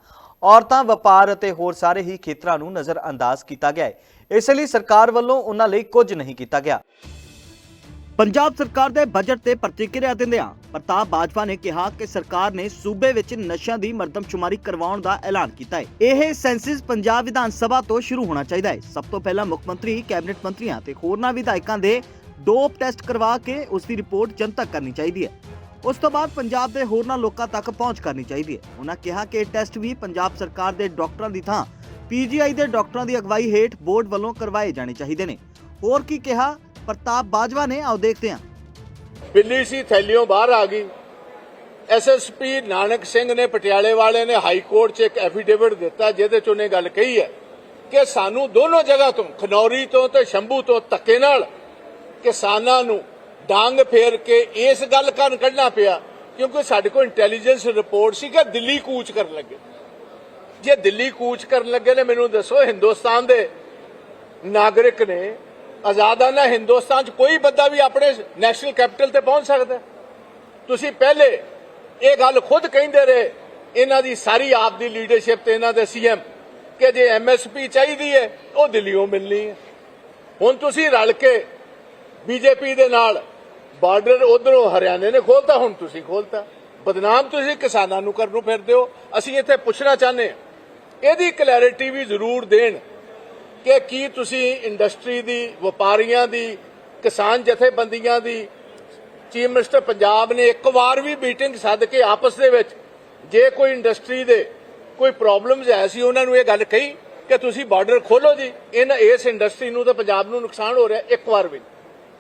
ਔਰਤਾਂ ਵਪਾਰ ਅਤੇ ਹੋਰ ਸਾਰੇ ਹੀ ਖੇਤਰਾਂ ਨੂੰ ਨਜ਼ਰ ਅੰਦਾਜ਼ ਕੀਤਾ ਗਿਆ ਹੈ। ਇਸ ਲਈ ਸਰਕਾਰ ਵੱਲੋਂ ਉਹਨਾਂ ਲਈ ਕੁਝ ਨਹੀਂ ਕੀਤਾ ਗਿਆ। ਪੰਜਾਬ ਸਰਕਾਰ ਦੇ ਬਜਟ ਤੇ ਪ੍ਰਤੀਕਿਰਿਆ ਦਿੰਦਿਆਂ ਪ੍ਰਤਾਪ ਬਾਜਵਾ ਨੇ ਕਿਹਾ ਕਿ ਸਰਕਾਰ ਨੇ ਸੂਬੇ ਵਿੱਚ ਨਸ਼ਿਆਂ ਦੀ ਮਰਦਮਸ਼ੁਮਾਰੀ ਕਰਵਾਉਣ ਦਾ ਐਲਾਨ ਕੀਤਾ ਹੈ। ਇਹ ਸੈਂਸਸ ਪੰਜਾਬ ਵਿਧਾਨ ਸਭਾ ਤੋਂ ਸ਼ੁਰੂ ਹੋਣਾ ਚਾਹੀਦਾ ਹੈ। ਸਭ ਤੋਂ ਪਹਿਲਾਂ ਮੁੱਖ ਮੰਤਰੀ, ਕੈਬਨਿਟ ਮੰਤਰੀਆਂ ਤੇ ਹੋਰਨਾਂ ਵਿਧਾਇਕਾਂ ਦੇ ਡੋਪ ਟੈਸਟ ਕਰਵਾ ਕੇ ਉਸ ਦੀ ਰਿਪੋਰਟ ਜਨਤਕ ਕਰਨੀ ਚਾਹੀਦੀ ਹੈ। ਉਸ ਤੋਂ ਬਾਅਦ ਪੰਜਾਬ ਦੇ ਹੋਰਨਾਂ ਲੋਕਾਂ ਤੱਕ ਪਹੁੰਚ ਕਰਨੀ ਚਾਹੀਦੀ ਹੈ। ਉਹਨਾਂ ਕਿਹਾ ਕਿ ਇਹ ਟੈਸਟ ਵੀ ਪੰਜਾਬ ਸਰਕਾਰ ਦੇ ਡਾਕਟਰਾਂ ਦੀ ਥਾਂ ਪੀਜੀਆਈ ਦੇ ਡਾਕਟਰਾਂ ਦੀ ਅਗਵਾਈ ਹੇਠ ਬੋਰਡ ਵੱਲੋਂ ਕਰਵਾਏ ਜਾਣੇ ਚਾਹੀਦੇ ਨੇ। ਹੋਰ ਕੀ ਕਿਹਾ? ਪ੍ਰਤਾਪ ਬਾਜਵਾ ਨੇ, ਆਓ ਦੇਖਦੇ ਹਾਂ। ਬਿੱਲੀ ਸੀ, ਥੈਲਿਓਂ ਬਾਹਰ ਆ ਗਈ। ਐਸਐਸਪੀ ਨਾਨਕ ਸਿੰਘ ਨੇ ਪਟਿਆਲੇ ਵਾਲੇ ਨੇ ਹਾਈ ਕੋਰਟ 'ਚ ਇੱਕ ਐਫੀਡੇਵਿਟ ਦਿੱਤਾ, ਜਿਹਦੇ 'ਚ ਉਹਨੇ ਗੱਲ ਕਹੀ ਹੈ ਕਿ ਸਾਨੂੰ ਦੋਨੋਂ ਜਗ੍ਹਾ ਤੋਂ, ਖਨੌਰੀ ਤੋਂ ਤੇ ਸ਼ੰਭੂ ਤੋਂ ਧੱਕੇ ਨਾਲ ਕਿਸਾਨਾਂ ਨੂੰ ਡਾਂਗ ਫੇਰ ਕੇ ਇਸ ਗੱਲ ਕਾਰਨ ਕੱਢਣਾ ਪਿਆ, ਕਿਉਂਕਿ ਸਾਡੇ ਕੋਲ ਇੰਟੈਲੀਜੈਂਸ ਰਿਪੋਰਟ ਸੀ ਕਿ ਦਿੱਲੀ ਕੂਚ ਕਰਨ ਲੱਗੇ। ਜੇ ਦਿੱਲੀ ਕੂਚ ਕਰਨ ਲੱਗੇ ਨੇ, ਮੈਨੂੰ ਦੱਸੋ, ਹਿੰਦੁਸਤਾਨ ਦੇ ਨਾਗਰਿਕ ਨੇ ਆਜ਼ਾਦਾਨਾ ਹਿੰਦੁਸਤਾਨ 'ਚ ਕੋਈ ਬੰਦਾ ਵੀ ਆਪਣੇ ਨੈਸ਼ਨਲ ਕੈਪੀਟਲ ਤੇ ਪਹੁੰਚ ਸਕਦਾ? ਤੁਸੀਂ ਪਹਿਲੇ ਇਹ ਗੱਲ ਖੁਦ ਕਹਿੰਦੇ ਰਹੇ, ਇਹਨਾਂ ਦੀ ਸਾਰੀ ਆਪ ਦੀ ਲੀਡਰਸ਼ਿਪ ਤੇ ਇਹਨਾਂ ਦੇ ਸੀਐਮ ਕਿ ਜੇ ਐਮਐਸਪੀ ਚਾਹੀਦੀ ਹੈ, ਉਹ ਦਿੱਲੀੋਂ ਮਿਲਣੀ ਹੈ। ਹੁਣ ਤੁਸੀਂ ਰਲ ਕੇ ਬੀਜੇਪੀ ਦੇ ਨਾਲ ਬਾਰਡਰ ਉਧਰੋਂ ਹਰਿਆਣੇ ਨੇ ਖੋਲਤਾ, ਹੁਣ ਤੁਸੀਂ ਖੋਲਤਾ। ਬਦਨਾਮ ਤੁਸੀਂ ਕਿਸਾਨਾਂ ਨੂੰ ਕਰਨ ਨੂੰ ਫਿਰਦੇ ਹੋ। ਅਸੀਂ ਇੱਥੇ ਪੁੱਛਣਾ ਚਾਹੁੰਦੇ ਹਾਂ ਇਹਦੀ ਕਲੈਰਿਟੀ ਵੀ ਜ਼ਰੂਰ ਦੇਣ ਕਿ ਕੀ ਤੁਸੀਂ ਇੰਡਸਟਰੀ ਦੀ, ਵਪਾਰੀਆਂ ਦੀ, ਕਿਸਾਨ ਜਥੇਬੰਦੀਆਂ ਦੀ, ਚੀਫ ਮਿਨਿਸਟਰ ਪੰਜਾਬ ਨੇ ਇੱਕ ਵਾਰ ਵੀ ਮੀਟਿੰਗ ਸੱਦ ਕੇ ਆਪਸ ਦੇ ਵਿੱਚ ਜੇ ਕੋਈ ਇੰਡਸਟਰੀ ਦੇ ਕੋਈ ਪ੍ਰੋਬਲਮਸ ਹੈ ਸੀ ਉਹਨਾਂ ਨੂੰ ਇਹ ਗੱਲ ਕਹੀ ਕਿ ਤੁਸੀਂ ਬਾਰਡਰ ਖੋਲੋ ਜੀ। ਇਹਨਾਂ ਇਸ ਇੰਡਸਟਰੀ ਨੂੰ ਤਾਂ ਪੰਜਾਬ ਨੂੰ ਨੁਕਸਾਨ ਹੋ ਰਿਹਾ ਇੱਕ ਵਾਰ ਵੀ।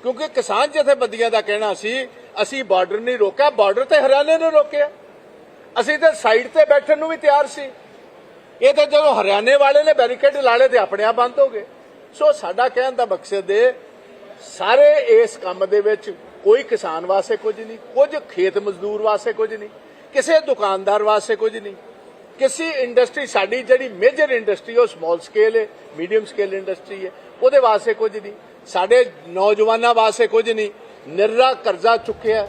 ਕਿਉਂਕਿ ਕਿਸਾਨ ਜਥੇਬੰਦੀਆਂ ਦਾ ਕਹਿਣਾ ਸੀ, ਅਸੀਂ ਬਾਰਡਰ ਨਹੀਂ ਰੋਕਿਆ ਬਾਰਡਰ ਤੇ ਹਰਿਆਣੇ ਨੇ ਰੋਕਿਆ। ਅਸੀਂ ਤਾਂ ਸਾਈਡ ਤੇ ਬੈਠਣ ਨੂੰ ਵੀ ਤਿਆਰ ਸੀ। ਇਹ ਤਾਂ ਜਦੋਂ ਹਰਿਆਣੇ ਵਾਲੇ ਨੇ ਬੈਰੀਕੇਡ ਲਾ ਲਏ ਤੇ ਆਪਣੇ ਆਪ ਬੰਦ ਹੋ ਗਏ। ਸੋ ਸਾਡਾ ਕਹਿਣ ਦਾ ਮਕਸਦ ਹੈ ਸਾਰੇ ਇਸ ਕੰਮ ਦੇ ਵਿੱਚ ਕੋਈ ਕਿਸਾਨ ਵਾਸਤੇ ਕੁਝ ਨਹੀਂ, ਕੁਝ ਖੇਤ ਮਜ਼ਦੂਰ ਵਾਸਤੇ ਕੁਝ ਨਹੀਂ, ਕਿਸੇ ਦੁਕਾਨਦਾਰ ਵਾਸਤੇ ਕੁਝ ਨਹੀਂ। ਕਿਸੇ ਇੰਡਸਟਰੀ ਸਾਡੀ ਜਿਹੜੀ ਮੇਜਰ ਇੰਡਸਟਰੀ ਉਹ ਸਮਾਲ ਸਕੇਲ ਹੈ ਮੀਡੀਅਮ ਸਕੇਲ ਇੰਡਸਟਰੀ ਹੈ, ਉਹਦੇ ਵਾਸਤੇ ਕੁਝ ਨਹੀਂ। ਸਾਡੇ ਨੌਜਵਾਨਾਂ ਵਾਸਤੇ ਕੁਝ ਨਹੀਂ। ਨਿਰਰਾ ਕਰਜ਼ਾ ਚੁੱਕਿਆ।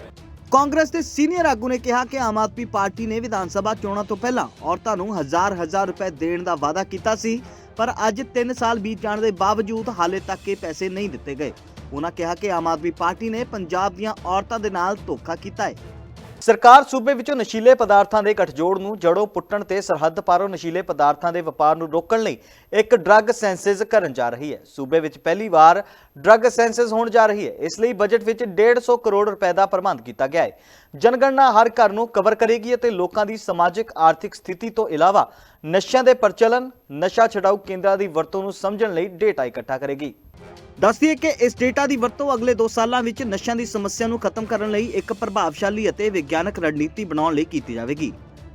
ਕਾਂਗਰਸ ਦੇ ਸੀਨੀਅਰ ਆਗੂ ਨੇ ਕਿਹਾ ਕਿ ਆਮ ਆਦਮੀ ਪਾਰਟੀ ਨੇ ਵਿਧਾਨ ਸਭਾ ਚੋਣਾਂ ਤੋਂ ਪਹਿਲਾਂ ਔਰਤਾਂ ਨੂੰ ਹਜ਼ਾਰ ਹਜ਼ਾਰ ਰੁਪਏ ਦੇਣ ਦਾ ਵਾਅਦਾ ਕੀਤਾ ਸੀ, ਪਰ ਅੱਜ 3 ਸਾਲ ਬੀਤ ਜਾਣ ਦੇ ਬਾਵਜੂਦ ਹਾਲੇ ਤੱਕ ਇਹ ਪੈਸੇ ਨਹੀਂ ਦਿੱਤੇ ਗਏ। ਉਹਨਾਂ ਕਿਹਾ ਕਿ ਆਮ ਆਦਮੀ ਪਾਰਟੀ ਨੇ ਪੰਜਾਬ ਦੀਆਂ ਔਰਤਾਂ ਦੇ ਨਾਲ ਧੋਖਾ ਕੀਤਾ ਹੈ। ਸਰਕਾਰ ਸੂਬੇ ਵਿੱਚੋਂ ਨਸ਼ੀਲੇ ਪਦਾਰਥਾਂ ਦੇ ਗਠਜੋੜ ਨੂੰ ਜੜੋਂ ਪੁੱਟਣ ਤੇ ਸਰਹੱਦ ਪਾਰੋਂ ਨਸ਼ੀਲੇ ਪਦਾਰਥਾਂ ਦੇ ਵਪਾਰ ਨੂੰ ਰੋਕਣ ਲਈ ਇੱਕ ਡਰੱਗ ਸੈਂਸਸ ਕਰਨ ਜਾ ਰਹੀ ਹੈ। ਸੂਬੇ ਵਿੱਚ ਪਹਿਲੀ ਵਾਰ ਡਰੱਗ ਸੈਂਸਸ ਹੋਣ ਜਾ ਰਹੀ ਹੈ। ਇਸ ਲਈ ਬਜਟ ਵਿੱਚ 150 ਕਰੋੜ ਰੁਪਏ ਦਾ ਪ੍ਰਬੰਧ ਕੀਤਾ ਗਿਆ ਹੈ। ਜਨਗਣਨਾ ਹਰ ਘਰ ਨੂੰ ਕਵਰ ਕਰੇਗੀ ਅਤੇ ਲੋਕਾਂ ਦੀ ਸਮਾਜਿਕ ਆਰਥਿਕ ਸਥਿਤੀ ਤੋਂ ਇਲਾਵਾ ਨਸ਼ਿਆਂ ਦੇ ਪ੍ਰਚਲਨ, ਨਸ਼ਾ ਛਡਾਊ ਕੇਂਦਰਾਂ ਦੀ ਵਰਤੋਂ ਨੂੰ ਸਮਝਣ ਲਈ ਡੇਟਾ ਇਕੱਠਾ ਕਰੇਗੀ। ਦੱਸਦੀਏ ਕਿ ਇਸ ਡੇਟਾ ਦੀ ਵਰਤੋਂ ਅਗਲੇ 2 ਸਾਲਾਂ ਵਿੱਚ ਨਸ਼ਿਆਂ ਦੀ ਸਮੱਸਿਆ ਨੂੰ ਖਤਮ ਕਰਨ ਲਈ ਇੱਕ ਪ੍ਰਭਾਵਸ਼ਾਲੀ ਅਤੇ ਵਿਗਿਆਨਕ ਰਣਨੀਤੀ ਬਣਾਉਣ ਲਈ ਕੀਤੀ ਜਾਵੇਗੀ।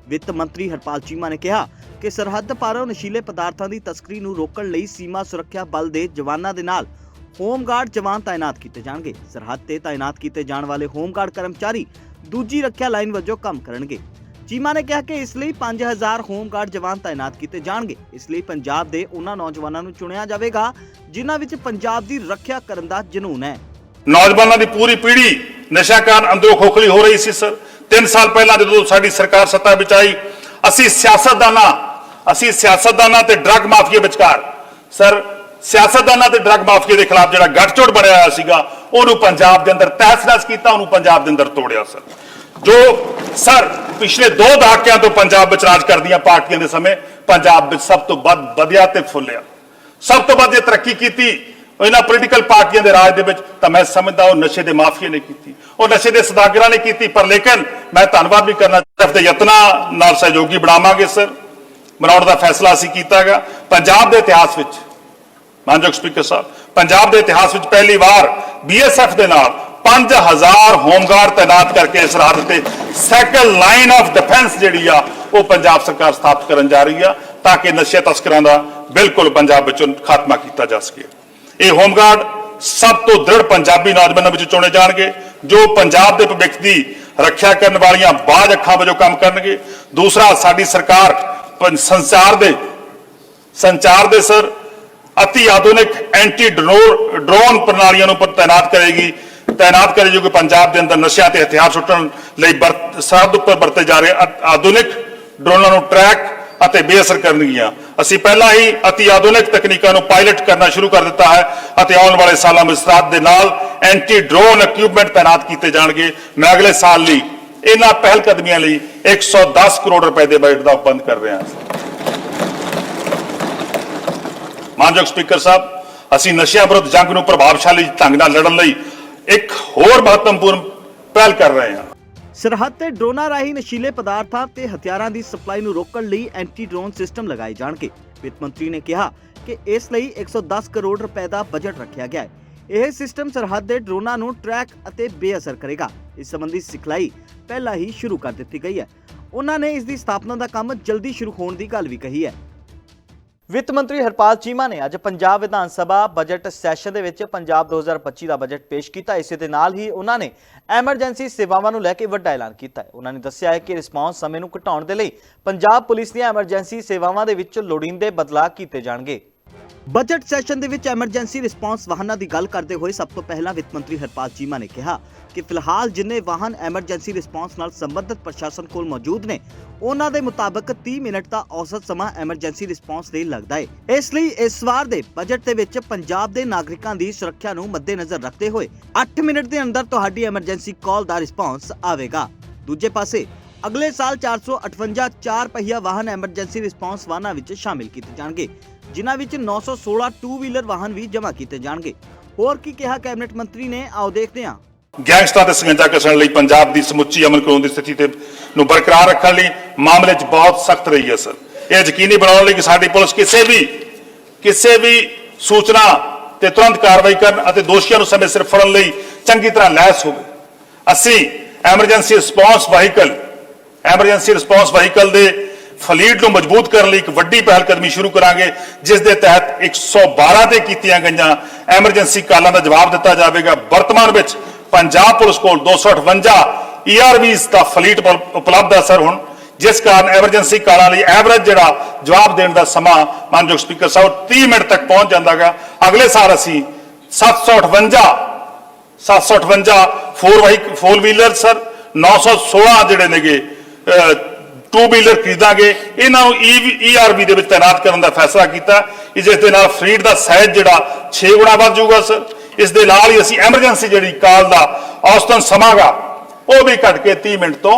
ਵਿੱਤ ਮੰਤਰੀ ਹਰਪਾਲ ਚੀਮਾ ਨੇ ਕਿਹਾ ਕਿ ਸਰਹੱਦ ਪਾਰੋਂ ਨਸ਼ੀਲੇ ਪਦਾਰਥਾਂ ਦੀ ਤਸਕਰੀ ਨੂੰ ਰੋਕਣ ਲਈ ਸੀਮਾ ਸੁਰੱਖਿਆ ਬਲ ਦੇ ਜਵਾਨਾਂ ਦੇ ਨਾਲ ਹੋਮਗਾਰਡ ਜਵਾਨ ਤਾਇਨਾਤ ਕੀਤੇ ਜਾਣਗੇ। ਸਰਹੱਦ ਤੇ ਤਾਇਨਾਤ ਕੀਤੇ ਜਾਣ ਵਾਲੇ ਹੋਮਗਾਰਡ ਕਰਮਚਾਰੀ ਦੂਜੀ ਰੱਖਿਆ ਲਾਈਨ ਵਜੋਂ ਕੰਮ ਕਰਨਗੇ। ਚੀਮਾ ਨੇ ਕਿਹਾ ਕਿ ਇਸ ਲਈ 5000 ਹੋਮਗਾਰਡ ਜਵਾਨ ਤਾਇਨਾਤ ਕੀਤੇ ਜਾਣਗੇ। ਇਸ ਲਈ ਪੰਜਾਬ ਦੇ ਉਹਨਾਂ ਨੌਜਵਾਨਾਂ ਨੂੰ ਚੁਣਿਆ ਜਾਵੇਗਾ, ਜਿਨ੍ਹਾਂ ਵਿੱਚ ਪੰਜਾਬ ਦੀ ਰੱਖਿਆ ਕਰਨ ਦਾ ਜਨੂਨ ਹੈ। ਨੌਜਵਾਨਾਂ ਦੀ ਪੂਰੀ ਪੀੜ੍ਹੀ ਨਸ਼ਾ ਕਾਰਨ ਅੰਦਰੋਂ ਖੋਖਲੀ ਹੋ ਰਹੀ ਸੀ, ਸਰ। 3 ਸਾਲ ਪਹਿਲਾਂ ਜਦੋਂ ਸਾਡੀ ਸਰਕਾਰ ਸੱਤਾ ਵਿੱਚ ਆਈ, ਅਸੀਂ ਸਿਆਸਤਦਾਨਾਂ ਅਸੀਂ ਸਿਆਸਤਦਾਨਾਂ ਤੇ ਡਰੱਗ ਮਾਫੀਆ ਵਿਚਕਾਰ, ਸਰ, ਸਿਆਸਤਦਾਨਾਂ ਤੇ ਡਰੱਗ ਮਾਫੀਆ ਦੇ ਖਿਲਾਫ ਜਿਹੜਾ ਗੱਠਜੋੜ ਬਣਿਆ ਹੋਇਆ ਸੀਗਾ, ਉਹਨੂੰ ਪੰਜਾਬ ਦੇ ਅੰਦਰ ਤਹਿਸ-ਨਹਿਸ ਕੀਤਾ, ਉਹਨੂੰ ਪੰਜਾਬ ਦੇ ਅੰਦਰ ਤੋੜਿਆ, ਸਰ। ਜੋ ਸਰ ਪਿਛਲੇ ਦੋ ਦਹਾਕਿਆਂ ਤੋਂ ਪੰਜਾਬ ਵਿੱਚ ਰਾਜ ਕਰਦੀਆਂ ਪਾਰਟੀਆਂ ਦੇ ਸਮੇਂ ਪੰਜਾਬ ਵਿੱਚ ਸਭ ਤੋਂ ਵੱਧ ਵਧਿਆ ਤੇ ਫੁੱਲਿਆ। ਸਭ ਤੋਂ ਵੱਧ ਇਹ ਤਰੱਕੀ ਕੀਤੀ ਇਹਨਾਂ ਪੋਲੀਟੀਕਲ ਪਾਰਟੀਆਂ ਦੇ ਰਾਜ ਦੇ ਵਿੱਚ, ਤਾਂ ਮੈਂ ਸਮਝਦਾ ਉਹ ਨਸ਼ੇ ਦੇ ਮਾਫੀਆ ਨੇ ਕੀਤੀ। ਉਹ ਨਸ਼ੇ ਦੇ ਸਦਾਗਰਾਂ ਨੇ ਕੀਤੀ, ਪਰ ਲੇਕਿਨ ਮੈਂ ਧੰਨਵਾਦ ਵੀ ਕਰਨਾ ਚਾਹੁੰਦਾ ਦੇ ਯਤਨਾਂ ਨਾਲ ਸਹਿਯੋਗੀ ਬਣਾਵਾਂਗੇ ਸਰ, ਬਣਾਉਣ ਦਾ ਫੈਸਲਾ ਅਸੀਂ ਕੀਤਾਗਾ ਪੰਜਾਬ ਦੇ ਇਤਿਹਾਸ ਵਿੱਚ, ਮਾਨਯੋਗ ਸਪੀਕਰ ਸਾਹਿਬ, ਪੰਜਾਬ ਦੇ ਇਤਿਹਾਸ ਵਿੱਚ ਪਹਿਲੀ ਵਾਰ ਬੀਐਸਐਫ ਦੇ ਨਾਲ 5000 ਹੋਮਗਾਰਡ ਤਾਇਨਾਤ ਕਰਕੇ ਸਰਹੱਦ ਤੇ ਸੈਕੰਡ ਲਾਈਨ ਆਫ ਡਿਫੈਂਸ ਜਿਹੜੀ ਆ, ਉਹ ਪੰਜਾਬ ਸਰਕਾਰ ਸਥਾਪਿਤ ਕਰਨ ਜਾ ਰਹੀ ਆ ਤਾਂ ਕਿ ਨਸ਼ੇ ਤਸਕਰਾਂ ਦਾ ਬਿਲਕੁਲ ਪੰਜਾਬ ਵਿੱਚੋਂ ਖਾਤਮਾ ਕੀਤਾ ਜਾ ਸਕੇ। ਇਹ ਹੋਮਗਾਰਡ ਸਭ ਤੋਂ ਦ੍ਰਿੜ ਪੰਜਾਬੀ ਨੌਜਵਾਨਾਂ ਵਿੱਚ ਚੁਣੇ ਜਾਣਗੇ, ਜੋ ਪੰਜਾਬ ਦੇ ਭਵਿੱਖ ਦੀ ਰੱਖਿਆ ਕਰਨ ਵਾਲੀਆਂ ਬਾਜ ਅੱਖਾਂ ਵਜੋਂ ਕੰਮ ਕਰਨਗੇ। ਦੂਸਰਾ, ਸਾਡੀ ਸਰਕਾਰ ਪੰ- ਸੰਚਾਰ ਦੇ ਸੰਚਾਰ ਦੇ ਸਰ, ਅਤੀ ਆਧੁਨਿਕ ਐਂਟੀ ਡਰੋਨ ਪ੍ਰਣਾਲੀਆਂ ਨੂੰ ਤਾਇਨਾਤ ਕਰੇਗੀ। ਤਾਇਨਾਤ ਕਰੇਗੀ ਕਿ ਪੰਜਾਬ ਦੇ ਅੰਦਰ ਨਸ਼ਿਆਂ ਤੇ ਹਥਿਆਰ ਸੁੱਟਣ ਲਈ ਸਰਹੱਦ ਉੱਪਰ ਵਰਤੇ ਜਾ ਰਹੇ ਆਧੁਨਿਕ ਡਰੋਨਾਂ ਨੂੰ ਟਰੈਕ ਅਤੇ ਬੇਅਸਰ ਕਰਨਗੀਆਂ ਅਸੀਂ ਪਹਿਲਾਂ ਹੀ ਅਤੀ ਆਧੁਨਿਕ ਤਕਨੀਕਾਂ ਨੂੰ ਪਾਇਲਟ ਕਰਨਾ ਸ਼ੁਰੂ ਕਰ ਦਿੱਤਾ ਹੈ ਅਤੇ ਆਉਣ ਵਾਲੇ ਸਾਲਾਂ ਵਿੱਚ ਸਰਹੱਦ ਦੇ ਨਾਲ ਐਂਟੀ ਡਰੋਨ ਇਕਵਿਪਮੈਂਟ ਤਾਇਨਾਤ ਕੀਤੇ ਜਾਣਗੇ ਮੈਂ ਅਗਲੇ ਸਾਲ ਲਈ ਇਹਨਾਂ ਪਹਿਲ ਕਦਮੀਆਂ ਲਈ 110 ਕਰੋੜ ਰੁਪਏ ਦੇ ਬਜਟ ਦਾ ਉਪਬੰਧ ਕਰ ਰਿਹਾ ਹਾਂ ਮਾਨਯੋਗ ਸਪੀਕਰ ਸਾਹਿਬ ਅਸੀਂ ਨਸ਼ਿਆਂ ਵਿਰੁੱਧ ਜੰਗ ਨੂੰ ਪ੍ਰਭਾਵਸ਼ਾਲੀ ਢੰਗ ਨਾਲ ਲੜਨ ਲਈ ਇੱਕ ਹੋਰ ਮਹੱਤਵਪੂਰਨ ਪਹਿਲ ਕਰ ਰਹੇ ਹਾਂ। ਸਰਹੱਦ ਤੇ ਡਰੋਨਾਂ ਰਾਹੀਂ ਨਸ਼ੀਲੇ ਪਦਾਰਥਾਂ ਤੇ ਹਥਿਆਰਾਂ ਦੀ ਸਪਲਾਈ ਨੂੰ ਰੋਕਣ ਲਈ ਐਂਟੀ ਡਰੋਨ ਸਿਸਟਮ ਲਗਾਏ ਜਾਣਗੇ। ਵਿੱਤ ਮੰਤਰੀ ਨੇ ਕਿਹਾ ਕਿ ਇਸ ਲਈ 110 ਕਰੋੜ ਰੁਪਏ ਦਾ ਬਜਟ ਰੱਖਿਆ ਗਿਆ ਹੈ। ਇਹ ਸਿਸਟਮ ਸਰਹੱਦ ਦੇ ਡਰੋਨਾਂ ਨੂੰ ਟਰੈਕ ਅਤੇ ਬੇਅਸਰ ਕਰੇਗਾ। ਇਸ ਸੰਬੰਧੀ ਸਿਖਲਾਈ ਪਹਿਲਾਂ ਹੀ ਸ਼ੁਰੂ ਕਰ ਦਿੱਤੀ ਗਈ ਹੈ। ਉਹਨਾਂ ਨੇ ਇਸ ਦੀ ਸਥਾਪਨਾ ਦਾ ਕੰਮ ਜਲਦੀ ਸ਼ੁਰੂ ਹੋਣ ਦੀ ਗੱਲ ਵੀ ਕਹੀ ਹੈ। ਵਿੱਤ ਮੰਤਰੀ ਹਰਪਾਲ ਚੀਮਾ ਨੇ ਅੱਜ ਪੰਜਾਬ ਵਿਧਾਨ ਸਭਾ ਬਜਟ ਸੈਸ਼ਨ ਦੇ ਵਿੱਚ ਪੰਜਾਬ 2025 ਦਾ ਬਜਟ ਪੇਸ਼ ਕੀਤਾ। ਇਸੇ ਦੇ ਨਾਲ ਹੀ ਉਹਨਾਂ ਨੇ ਐਮਰਜੈਂਸੀ ਸੇਵਾਵਾਂ ਨੂੰ ਲੈ ਕੇ ਵੱਡਾ ਐਲਾਨ ਕੀਤਾ ਹੈ। ਉਹਨਾਂ ਨੇ ਦੱਸਿਆ ਹੈ ਕਿ ਰਿਸਪਾਂਸ ਸਮੇਂ ਨੂੰ ਘਟਾਉਣ ਦੇ ਲਈ ਪੰਜਾਬ ਪੁਲਿਸ ਦੀਆਂ ਐਮਰਜੈਂਸੀ ਸੇਵਾਵਾਂ ਦੇ ਵਿੱਚ ਲੋੜੀਂਦੇ ਬਦਲਾਅ ਕੀਤੇ ਜਾਣਗੇ। ਬਜਟ ਸੈਸ਼ਨ ਦੇ ਵਿੱਚ ਐਮਰਜੈਂਸੀ ਰਿਸਪਾਂਸ ਵਾਹਨਾਂ ਦੀ ਗੱਲ ਕਰਦੇ ਹੋਏ ਸਭ ਤੋਂ ਪਹਿਲਾਂ ਵਿੱਤ ਮੰਤਰੀ ਹਰਪਾਲ ਚੀਮਾ ਨੇ ਕਿਹਾ ਕਿ ਫਿਲਹਾਲ ਜਿੰਨੇ ਵਾਹਨ ਐਮਰਜੈਂਸੀ ਰਿਸਪਾਂਸ ਨਾਲ ਸੰਬੰਧਿਤ ਪ੍ਰਸ਼ਾਸਨ ਕੋਲ ਮੌਜੂਦ ਨੇ, ਉਹਨਾਂ ਦੇ ਮੁਤਾਬਕ 30 ਮਿੰਟ ਦਾ ਔਸਤ ਸਮਾਂ ਐਮਰਜੈਂਸੀ ਰਿਸਪਾਂਸ ਲਈ ਲੱਗਦਾ ਹੈ ਇਸ ਲਈ ਇਸ ਵਾਰ ਦੇ ਬਜਟ ਦੇ ਵਿੱਚ ਪੰਜਾਬ ਦੇ ਨਾਗਰਿਕਾਂ ਦੀ ਸੁਰੱਖਿਆ ਨੂੰ ਮੱਦੇਨਜ਼ਰ ਰੱਖਦੇ ਹੋਏ 8 ਮਿੰਟ ਦੇ ਅੰਦਰ ਤੁਹਾਡੀ ਐਮਰਜੈਂਸੀ ਕਾਲ ਦਾ ਰਿਸਪਾਂਸ ਆਵੇਗਾ। ਦੂਜੇ ਪਾਸੇ, ਅਗਲੇ ਸਾਲ 458 ਚਾਰ ਪਹੀਆ ਵਾਹਨ ਐਮਰਜੈਂਸੀ ਰਿਸਪਾਂਸ ਵਾਹਨਾਂ ਵਿੱਚ ਸ਼ਾਮਿਲ ਕੀਤੇ ਜਾਣਗੇ। ਜਿਨ੍ਹਾਂ ਵਿੱਚ 916 ਟੂ ਵੀਲਰ ਵਾਹਨ ਵੀ ਜਮ੍ਹਾਂ ਕੀਤੇ ਜਾਣਗੇ। ਹੋਰ ਕੀ ਕਿਹਾ ਕੈਬਨਿਟ ਮੰਤਰੀ ਨੇ? ਆਓ ਦੇਖਦੇ ਹਾਂ। ਗੈਂਗਸਟਰਾਂ ਤੇ ਸੰਗੰਜਾ ਕਸਣ ਲਈ ਪੰਜਾਬ ਦੀ ਸਮੁੱਚੀ ਅਮਨ ਕਾਨੂੰਨ ਦੀ ਸਥਿਤੀ ਤੇ ਨੂੰ ਬਰਕਰਾਰ ਰੱਖਣ ਲਈ ਮਾਮਲੇ 'ਚ ਬਹੁਤ ਸਖਤ ਰਹੀ ਹੈ, ਸਰ। ਇਹ ਯਕੀਨੀ ਬਣਾਉਣ ਲਈ ਕਿ ਸਾਡੀ ਪੁਲਿਸ ਕਿਸੇ ਵੀ ਕਿਸੇ ਵੀ ਸੂਚਨਾ ਤੇ ਤੁਰੰਤ ਕਾਰਵਾਈ ਕਰਨ ਅਤੇ ਦੋਸ਼ੀਆਂ ਨੂੰ ਸਮੇਂ ਸਿਰ ਫੜਨ ਲਈ ਚੰਗੀ ਤਰ੍ਹਾਂ ਲੈਸ ਹੋਵੇ। ਅਸੀਂ emergency response vehicle emergency response vehicle ਦੇ ਫਲੀਟ ਨੂੰ ਮਜ਼ਬੂਤ ਕਰਨ ਲਈ ਇੱਕ ਵੱਡੀ ਪਹਿਲ ਕਦਮੀ ਸ਼ੁਰੂ ਕਰਾਂਗੇ, ਜਿਸ ਦੇ ਤਹਿਤ 112 ਤੇ ਕੀਤੀਆਂ ਗਈਆਂ ਐਮਰਜੈਂਸੀ ਕਾਲਾਂ ਦਾ ਜਵਾਬ ਦਿੱਤਾ ਜਾਵੇਗਾ। ਵਰਤਮਾਨ ਵਿੱਚ ਪੰਜਾਬ ਪੁਲਿਸ ਕੋਲ 258 ਈਆਰਵੀਸ ਦਾ ਫਲੀਟ ਉਪਲਬਧ ਹੈ ਸਰ ਹੁਣ, ਜਿਸ ਕਾਰਨ ਐਮਰਜੈਂਸੀ ਕਾਲਾਂ ਲਈ ਐਵਰੇਜ ਜਿਹੜਾ ਜਵਾਬ ਦੇਣ ਦਾ ਸਮਾਂ, ਮਾਨਯੋਗ ਸਪੀਕਰ ਸਾਹਿਬ 30 ਮਿੰਟ ਤੱਕ ਪਹੁੰਚ ਜਾਂਦਾਗਾ। ਅਗਲੇ ਸਾਲ ਅਸੀਂ 758 758 four vehicle four wheeler sir 916 ਜਿਹੜੇ ਨੇਗੇ ਟੂ ਵੀਲਰ ਖਰੀਦਾਂਗੇ। ਇਹਨਾਂ ਨੂੰ ਈਆਰਬੀ ਦੇ ਵਿੱਚ ਤਾਇਨਾਤ ਕਰਨ ਦਾ ਫੈਸਲਾ ਕੀਤਾ। ਜਿਸ ਦੇ ਨਾਲ ਫਰੀਡ ਦਾ ਸਾਈਜ਼ ਜਿਹੜਾ 6 ਗੁਣਾ ਵੱਧ ਜਾਊਗਾ, ਸਰ। ਇਸ ਦੇ ਨਾਲ ਹੀ ਅਸੀਂ ਐਮਰਜੈਂਸੀ ਜਿਹੜੀ ਕਾਲ ਦਾ ਔਸਤਨ ਸਮਾਂਗਾ, ਉਹ ਵੀ ਘਟ ਕੇ 30 ਮਿੰਟ ਤੋਂ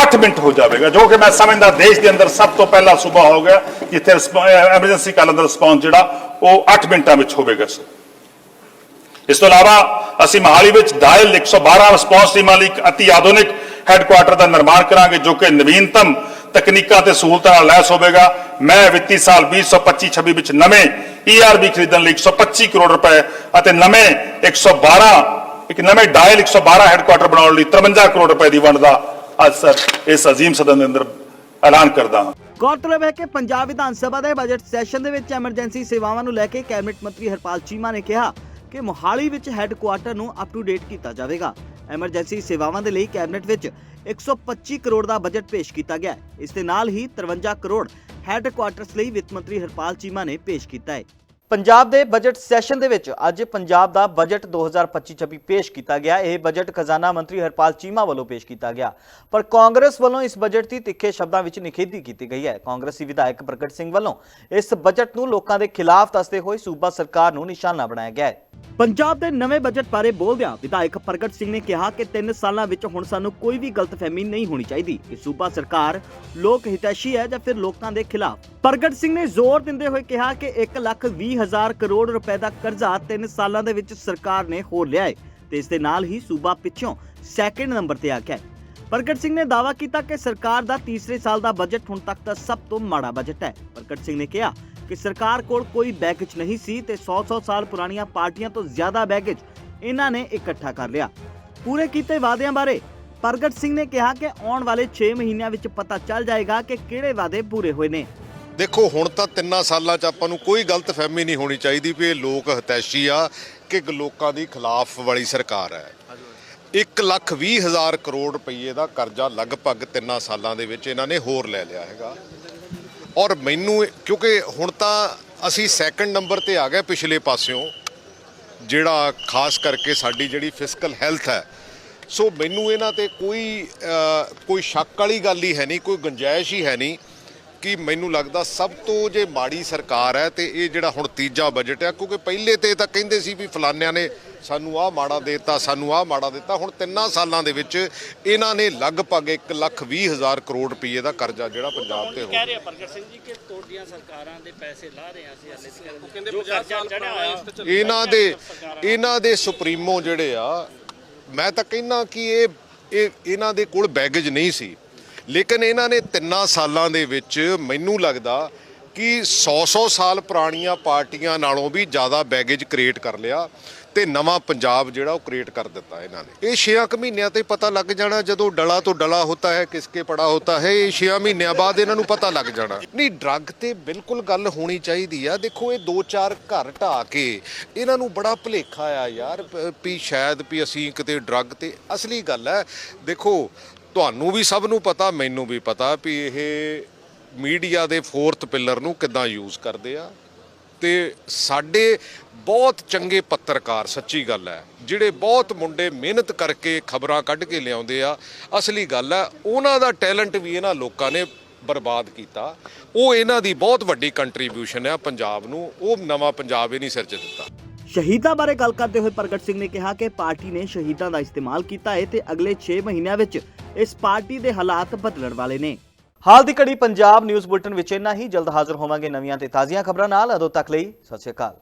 8 ਮਿੰਟ ਹੋ ਜਾਵੇਗਾ, ਜੋ ਕਿ ਮੈਂ ਸਮਝਦਾ ਦੇਸ਼ ਦੇ ਅੰਦਰ ਸਭ ਤੋਂ ਪਹਿਲਾ ਸੂਬਾ ਹੋ ਗਿਆ, ਜਿੱਥੇ ਐਮਰਜੈਂਸੀ ਕਾਲ ਦਾ ਰਿਸਪੌਂਸ ਜਿਹੜਾ, ਉਹ 8 ਮਿੰਟਾਂ ਵਿੱਚ ਹੋਵੇਗਾ, ਸਰ। ਇਸ ਤੋਂ ਇਲਾਵਾ ਅਸੀਂ ਮਹਾਲੀ ਵਿੱਚ ਡਾਇਲ 112 ਰਿਸਪੌਂਸ ਟੀਮਾਂ ਲਈ ਅਤੀ ਆਧੁਨਿਕ ਹੈੱਡਕੁਆਟਰ ਦਾ ਨਿਰਮਾਣ ਕਰਾਂਗੇ, ਜੋ ਕਿ ਨਵੀਨਤਮ ਤਕਨੀਕਾਂ ਤੇ ਸਹੂਲਤਾਂ ਨਾਲ ਲੈਸ ਹੋਵੇਗਾ। ਮੈਂ ਵਿੱਤੀ ਸਾਲ 2025-26 ਵਿੱਚ ਨਵੇਂ ERB ਖਰੀਦਣ ਲਈ 125 ਕਰੋੜ ਰੁਪਏ ਅਤੇ ਨਵੇਂ 112 ਇੱਕ ਨਵੇਂ ਡਾਇਲ 112 ਹੈੱਡਕੁਆਟਰ ਬਣਾਉਣ ਲਈ 53 ਕਰੋੜ ਰੁਪਏ ਦੀ ਵੰਡ ਦਾ ਅੱਜ ਸਰ ਇਸ ਅਜ਼ੀਮ ਸਦਨ ਦੇ ਅੰਦਰ ਐਲਾਨ ਕਰਦਾ ਹਾਂ। ਗੌਰਤਲਬ ਹੈ ਕਿ ਪੰਜਾਬ ਵਿਧਾਨ ਸਭਾ ਦੇ ਬਜਟ ਸੈਸ਼ਨ ਦੇ ਵਿੱਚ ਐਮਰਜੈਂਸੀ ਸੇਵਾਵਾਂ ਨੂੰ ਲੈ ਕੇ ਕੈਬਨਿਟ ਮੰਤਰੀ ਹਰਪਾਲ ਚੀਮਾ ਨੇ ਕਿਹਾ ਕਿ ਮੋਹਾਲੀ ਵਿੱਚ ਹੈੱਡਕੁਆਟਰ ਨੂੰ ਅਪ ਟੂ ਡੇਟ ਕੀਤਾ ਜਾਵੇਗਾ। ਐਮਰਜੈਂਸੀ ਸੇਵਾਵਾਂ ਦੇ ਲਈ ਕੈਬਨਿਟ ਵਿੱਚ 125 ਕਰੋੜ ਦਾ ਬਜਟ ਪੇਸ਼ ਕੀਤਾ ਗਿਆ ਇਸ ਦੇ ਨਾਲ ਹੀ 53 ਕਰੋੜ ਹੈੱਡਕੁਆਰਟਰਸ ਲਈ ਵਿੱਤ ਮੰਤਰੀ ਹਰਪਾਲ ਚੀਮਾ ਨੇ ਪੇਸ਼ ਕੀਤਾ ਹੈ। ਪੰਜਾਬ ਦੇ ਬਜਟ ਸੈਸ਼ਨ ਦੇ ਵਿੱਚ ਅੱਜ ਪੰਜਾਬ ਦਾ ਬਜਟ 2025-26 ਪੇਸ਼ ਕੀਤਾ ਗਿਆ। ਇਹ ਬਜਟ ਖਜ਼ਾਨਾ ਮੰਤਰੀ ਹਰਪਾਲ ਚੀਮਾ ਵੱਲੋਂ ਪੇਸ਼ ਕੀਤਾ ਗਿਆ। ਪਰ ਕਾਂਗਰਸ ਵੱਲੋਂ ਇਸ ਬਜਟ ਦੀ ਤਿੱਖੇ ਸ਼ਬਦਾਂ ਵਿੱਚ ਨਿਖੇਧੀ ਕੀਤੀ ਗਈ ਹੈ। ਕਾਂਗਰਸੀ ਵਿਧਾਇਕ ਪ੍ਰਗਟ ਸਿੰਘ ਵੱਲੋਂ ਇਸ ਬਜਟ ਨੂੰ ਲੋਕਾਂ ਦੇ ਖਿਲਾਫ ਦੱਸਦੇ ਹੋਏ ਸੂਬਾ ਸਰਕਾਰ ਨੂੰ ਨਿਸ਼ਾਨਾ ਬਣਾਇਆ ਗਿਆ ਹੈ। ਪੰਜਾਬ ਦੇ ਨਵੇਂ ਬਜਟ ਬਾਰੇ ਬੋਲਦਿਆਂ ਵਿਧਾਇਕ ਪ੍ਰਗਟ ਸਿੰਘ ਨੇ ਕਿਹਾ ਕਿ 3 ਸਾਲਾਂ ਵਿੱਚ ਹੁਣ ਸਾਨੂੰ ਕੋਈ ਵੀ ਗਲਤਫਹਿਮੀ ਨਹੀਂ ਹੋਣੀ ਚਾਹੀਦੀ। ਕਿ ਸੂਬਾ ਸਰਕਾਰ ਲੋਕ ਹਿਤੈਸ਼ੀ ਹੈ ਜਾਂ ਫਿਰ ਲੋਕਾਂ ਦੇ ਖਿਲਾਫ। ਪ੍ਰਗਟ ਸਿੰਘ ਨੇ ਜ਼ੋਰ ਦਿੰਦੇ ਹੋਏ ਕਿਹਾ ਕਿ 1 ਲੱਖ 20 ਹਜ਼ਾਰ ਕਰੋੜ ਰੁਪਏ ਦਾ ਕਰਜ਼ਾ 3 ਸਾਲਾਂ ਦੇ ਵਿੱਚ ਸਰਕਾਰ ਨੇ ਹੋਰ ਲਿਆ ਹੈ ਤੇ ਇਸ ਦੇ ਨਾਲ ਹੀ ਸੂਬਾ ਪਿੱਛੋਂ ਸੈਕਿੰਡ ਨੰਬਰ ਤੇ ਆ ਗਿਆ ਹੈ ਪ੍ਰਗਟ ਸਿੰਘ ਨੇ ਦਾਅਵਾ ਕੀਤਾ ਕਿ ਸਰਕਾਰ ਦਾ ਤੀਸਰੇ ਸਾਲ ਦਾ ਬਜਟ ਹੁਣ ਤੱਕ ਦਾ ਸਭ ਤੋਂ ਮਾੜਾ ਬਜਟ ਹੈ। ਪ੍ਰਗਟ ਸਿੰਘ ਨੇ ਕਿਹਾ ਕਿ ਸਰਕਾਰ ਕੋਲ ਕੋਈ ਬੈਗੇਜ ਨਹੀਂ ਸੀ ਤੇ 100-100 ਸਾਲ ਪੁਰਾਣੀਆਂ ਪਾਰਟੀਆਂ ਤੋਂ ਜ਼ਿਆਦਾ ਬੈਗੇਜ ਇਹਨਾਂ ਨੇ ਇਕੱਠਾ ਕਰ ਲਿਆ। ਪੂਰੇ ਕੀਤੇ ਵਾਅਦਿਆਂ ਬਾਰੇ ਪ੍ਰਗਟ ਸਿੰਘ ਨੇ ਕਿਹਾ ਕਿ ਆਉਣ ਵਾਲੇ 6 ਮਹੀਨਿਆਂ ਵਿੱਚ ਪਤਾ ਚੱਲ ਜਾਏਗਾ ਕਿ ਕਿਹੜੇ ਵਾਅਦੇ ਪੂਰੇ ਹੋਏ ਨੇ। ਦੇਖੋ, ਹੁਣ ਤਾਂ ਤਿੰਨਾਂ ਸਾਲਾਂ 'ਚ ਆਪਾਂ ਨੂੰ ਕੋਈ ਗਲਤਫਹਿਮੀ ਨਹੀਂ ਹੋਣੀ ਚਾਹੀਦੀ ਵੀ ਇਹ ਲੋਕ ਹਤੈਸ਼ੀ ਆ ਕਿ ਲੋਕਾਂ ਦੀ ਖਿਲਾਫ ਵਾਲੀ ਸਰਕਾਰ ਹੈ। 1 ਲੱਖ 20 ਹਜ਼ਾਰ ਕਰੋੜ ਰੁਪਏ ਦਾ ਕਰਜ਼ਾ ਲਗਭਗ ਤਿੰਨਾਂ ਸਾਲਾਂ ਦੇ ਵਿੱਚ ਇਹਨਾਂ ਨੇ ਹੋਰ ਲੈ ਲਿਆ ਹੈਗਾ। ਔਰ ਮੈਨੂੰ ਕਿਉਂਕਿ ਹੁਣ ਤਾਂ ਅਸੀਂ ਸੈਕੰਡ ਨੰਬਰ ਤੇ ਆ ਗਏ ਪਿਛਲੇ ਪਾਸਿਓਂ, ਜਿਹੜਾ ਖਾਸ ਕਰਕੇ ਸਾਡੀ ਜਿਹੜੀ ਫਿਸਕਲ ਹੈਲਥ ਹੈ। ਸੋ ਮੈਨੂੰ ਇਹਨਾਂ ਤੇ ਕੋਈ ਕੋਈ ਸ਼ੱਕ ਵਾਲੀ ਗੱਲ ਹੀ ਹੈ ਨਹੀਂ, ਕੋਈ ਗੁੰਜਾਇਸ਼ ਹੀ ਹੈ ਨਹੀਂ ਕਿ ਮੈਨੂੰ ਲੱਗਦਾ ਸਭ ਤੋਂ ਜੇ ਮਾੜੀ ਸਰਕਾਰ ਹੈ ਤੇ ਇਹ ਜਿਹੜਾ ਹੁਣ ਤੀਜਾ ਬਜਟ ਹੈ ਕਿਉਂਕਿ ਪਹਿਲੇ ਤੇ ਤਾਂ ਕਹਿੰਦੇ ਸੀ ਵੀ ਫਲਾਨਿਆਂ ਨੇ ਸਾਨੂੰ ਆਹ ਮਾੜਾ ਦਿੱਤਾ ਸਾਨੂੰ ਆਹ ਮਾੜਾ ਦਿੱਤਾ। ਹੁਣ ਤਿੰਨਾਂ ਸਾਲਾਂ ਦੇ ਵਿੱਚ ਇਹਨਾਂ ਨੇ ਲਗਭਗ 1 ਲੱਖ 20 ਹਜ਼ਾਰ ਕਰੋੜ ਰੁਪਏ ਦਾ ਕਰਜ਼ਾ ਜਿਹੜਾ ਪੰਜਾਬ ਤੇ ਹੋ ਕਹਿ ਰਹੇ ਆ ਪ੍ਰਗਟ ਸਿੰਘ ਜੀ ਕਿ ਤੁਹਾਡੀਆਂ ਸਰਕਾਰਾਂ ਦੇ ਪੈਸੇ ਲਾ ਰਹੇ ਆ ਅਸੀਂ ਹਲੇ ਤੱਕ। ਜੋ ਕਰਜ਼ਾ ਚੜਿਆ ਹੋਇਆ ਇਹਨਾਂ ਦੇ ਇਹਨਾਂ ਦੇ ਸੁਪਰੀਮੋ ਜਿਹੜੇ ਆ ਮੈਂ ਤਾਂ ਕਹਿੰਦਾ ਕਿ ਇਹ ਇਹ ਇਹਨਾਂ ਦੇ ਕੋਲ ਬੈਗੇਜ ਨਹੀਂ ਸੀ। ਲੇਕਿਨ ਇਹਨਾਂ ਨੇ ਤਿੰਨਾਂ ਸਾਲਾਂ ਦੇ ਵਿੱਚ ਮੈਨੂੰ ਲੱਗਦਾ ਕਿ 100-100 ਸਾਲ ਪੁਰਾਣੀਆਂ ਪਾਰਟੀਆਂ ਨਾਲੋਂ ਵੀ ਜ਼ਿਆਦਾ ਬੈਗੇਜ ਕ੍ਰੀਏਟ ਕਰ ਲਿਆ ਤੇ ਨਵਾਂ ਪੰਜਾਬ ਜਿਹੜਾ ਉਹ ਕ੍ਰੀਏਟ ਕਰ ਦਿੱਤਾ ਇਹਨਾਂ ਨੇ। ਇਹ 6 ਕੁ ਮਹੀਨਿਆਂ ਤੇ ਪਤਾ ਲੱਗ ਜਾਣਾ ਜਦੋਂ ਡਲਾ ਤੋਂ ਡਲਾ ਹੁੰਦਾ ਹੈ, ਕਿਸਕੇ ਪੜਾ ਹੁੰਦਾ ਹੈ, ਇਹ 6 ਮਹੀਨਿਆਂ ਬਾਅਦ ਇਹਨਾਂ ਨੂੰ ਪਤਾ ਲੱਗ ਜਾਣਾ। ਨਹੀਂ ਡਰੱਗ ਤੇ ਬਿਲਕੁਲ ਗੱਲ ਹੋਣੀ ਚਾਹੀਦੀ ਆ। ਦੇਖੋ, ਇਹ ਦੋ ਚਾਰ ਘਰ ਢਾ ਕੇ ਇਹਨਾਂ ਨੂੰ ਬੜਾ ਭੁਲੇਖਾ ਆ ਯਾਰ। ਵੀ ਸ਼ਾਇਦ ਵੀ ਅਸੀਂ ਕਿਤੇ ਡਰੱਗ ਤੇ, ਅਸਲੀ ਗੱਲ ਹੈ, ਦੇਖੋ ਤੁਹਾਨੂੰ ਵੀ ਸਭ ਨੂੰ ਪਤਾ, ਮੈਨੂੰ ਵੀ ਪਤਾ ਵੀ ਇਹ ਮੀਡੀਆ ਦੇ ਫੋਰਥ ਪਿਲਰ ਨੂੰ ਕਿੱਦਾਂ ਯੂਜ਼ ਕਰਦੇ ਆ। ਤੇ ਸਾਡੇ ਬਹੁਤ ਚੰਗੇ ਪੱਤਰਕਾਰ, ਸੱਚੀ ਗੱਲ ਹੈ, ਜਿਹੜੇ ਬਹੁਤ ਮੁੰਡੇ ਮਿਹਨਤ ਕਰਕੇ ਖਬਰਾਂ ਕੱਢ ਕੇ ਲਿਆਉਂਦੇ ਆ, ਅਸਲੀ ਗੱਲ ਹੈ, ਉਹਨਾਂ ਦਾ ਟੈਲੈਂਟ ਵੀ ਇਹਨਾਂ ਲੋਕਾਂ ਨੇ ਬਰਬਾਦ ਕੀਤਾ। ਉਹ ਇਹਨਾਂ ਦੀ ਬਹੁਤ ਵੱਡੀ ਕੰਟਰੀਬਿਊਸ਼ਨ ਹੈ ਪੰਜਾਬ ਨੂੰ, ਉਹ ਨਵਾਂ ਪੰਜਾਬ ਹੀ ਨਹੀਂ ਸਿਰ 'ਚ ਦਿੱਤਾ। ਸ਼ਹੀਦਾਂ ਬਾਰੇ ਗੱਲ ਕਰਦੇ ਹੋਏ ਪ੍ਰਗਟ ਸਿੰਘ ਨੇ ਕਿਹਾ ਕਿ ਪਾਰਟੀ ਨੇ ਸ਼ਹੀਦਾਂ ਦਾ ਇਸਤੇਮਾਲ ਕੀਤਾ ਹੈ ਤੇ ਅਗਲੇ 6 ਮਹੀਨਿਆਂ ਵਿੱਚ ਇਸ ਪਾਰਟੀ ਦੇ ਹਾਲਾਤ ਬਦਲਣ ਵਾਲੇ ਨੇ। ਹਾਲ ਦੀ ਘੜੀ ਪੰਜਾਬ ਨਿਊਜ਼ ਬੁਲਟਨ ਵਿੱਚ ਇੰਨਾ ਹੀ। ਜਲਦ ਹਾਜ਼ਰ ਹੋਵਾਂਗੇ ਨਵੀਆਂ ਤੇ ਤਾਜ਼ੀਆਂ ਖਬਰਾਂ ਨਾਲ। ਉਦੋਂ ਤੱਕ ਲਈ ਸਤਿ ਸ਼੍ਰੀ ਅਕਾਲ।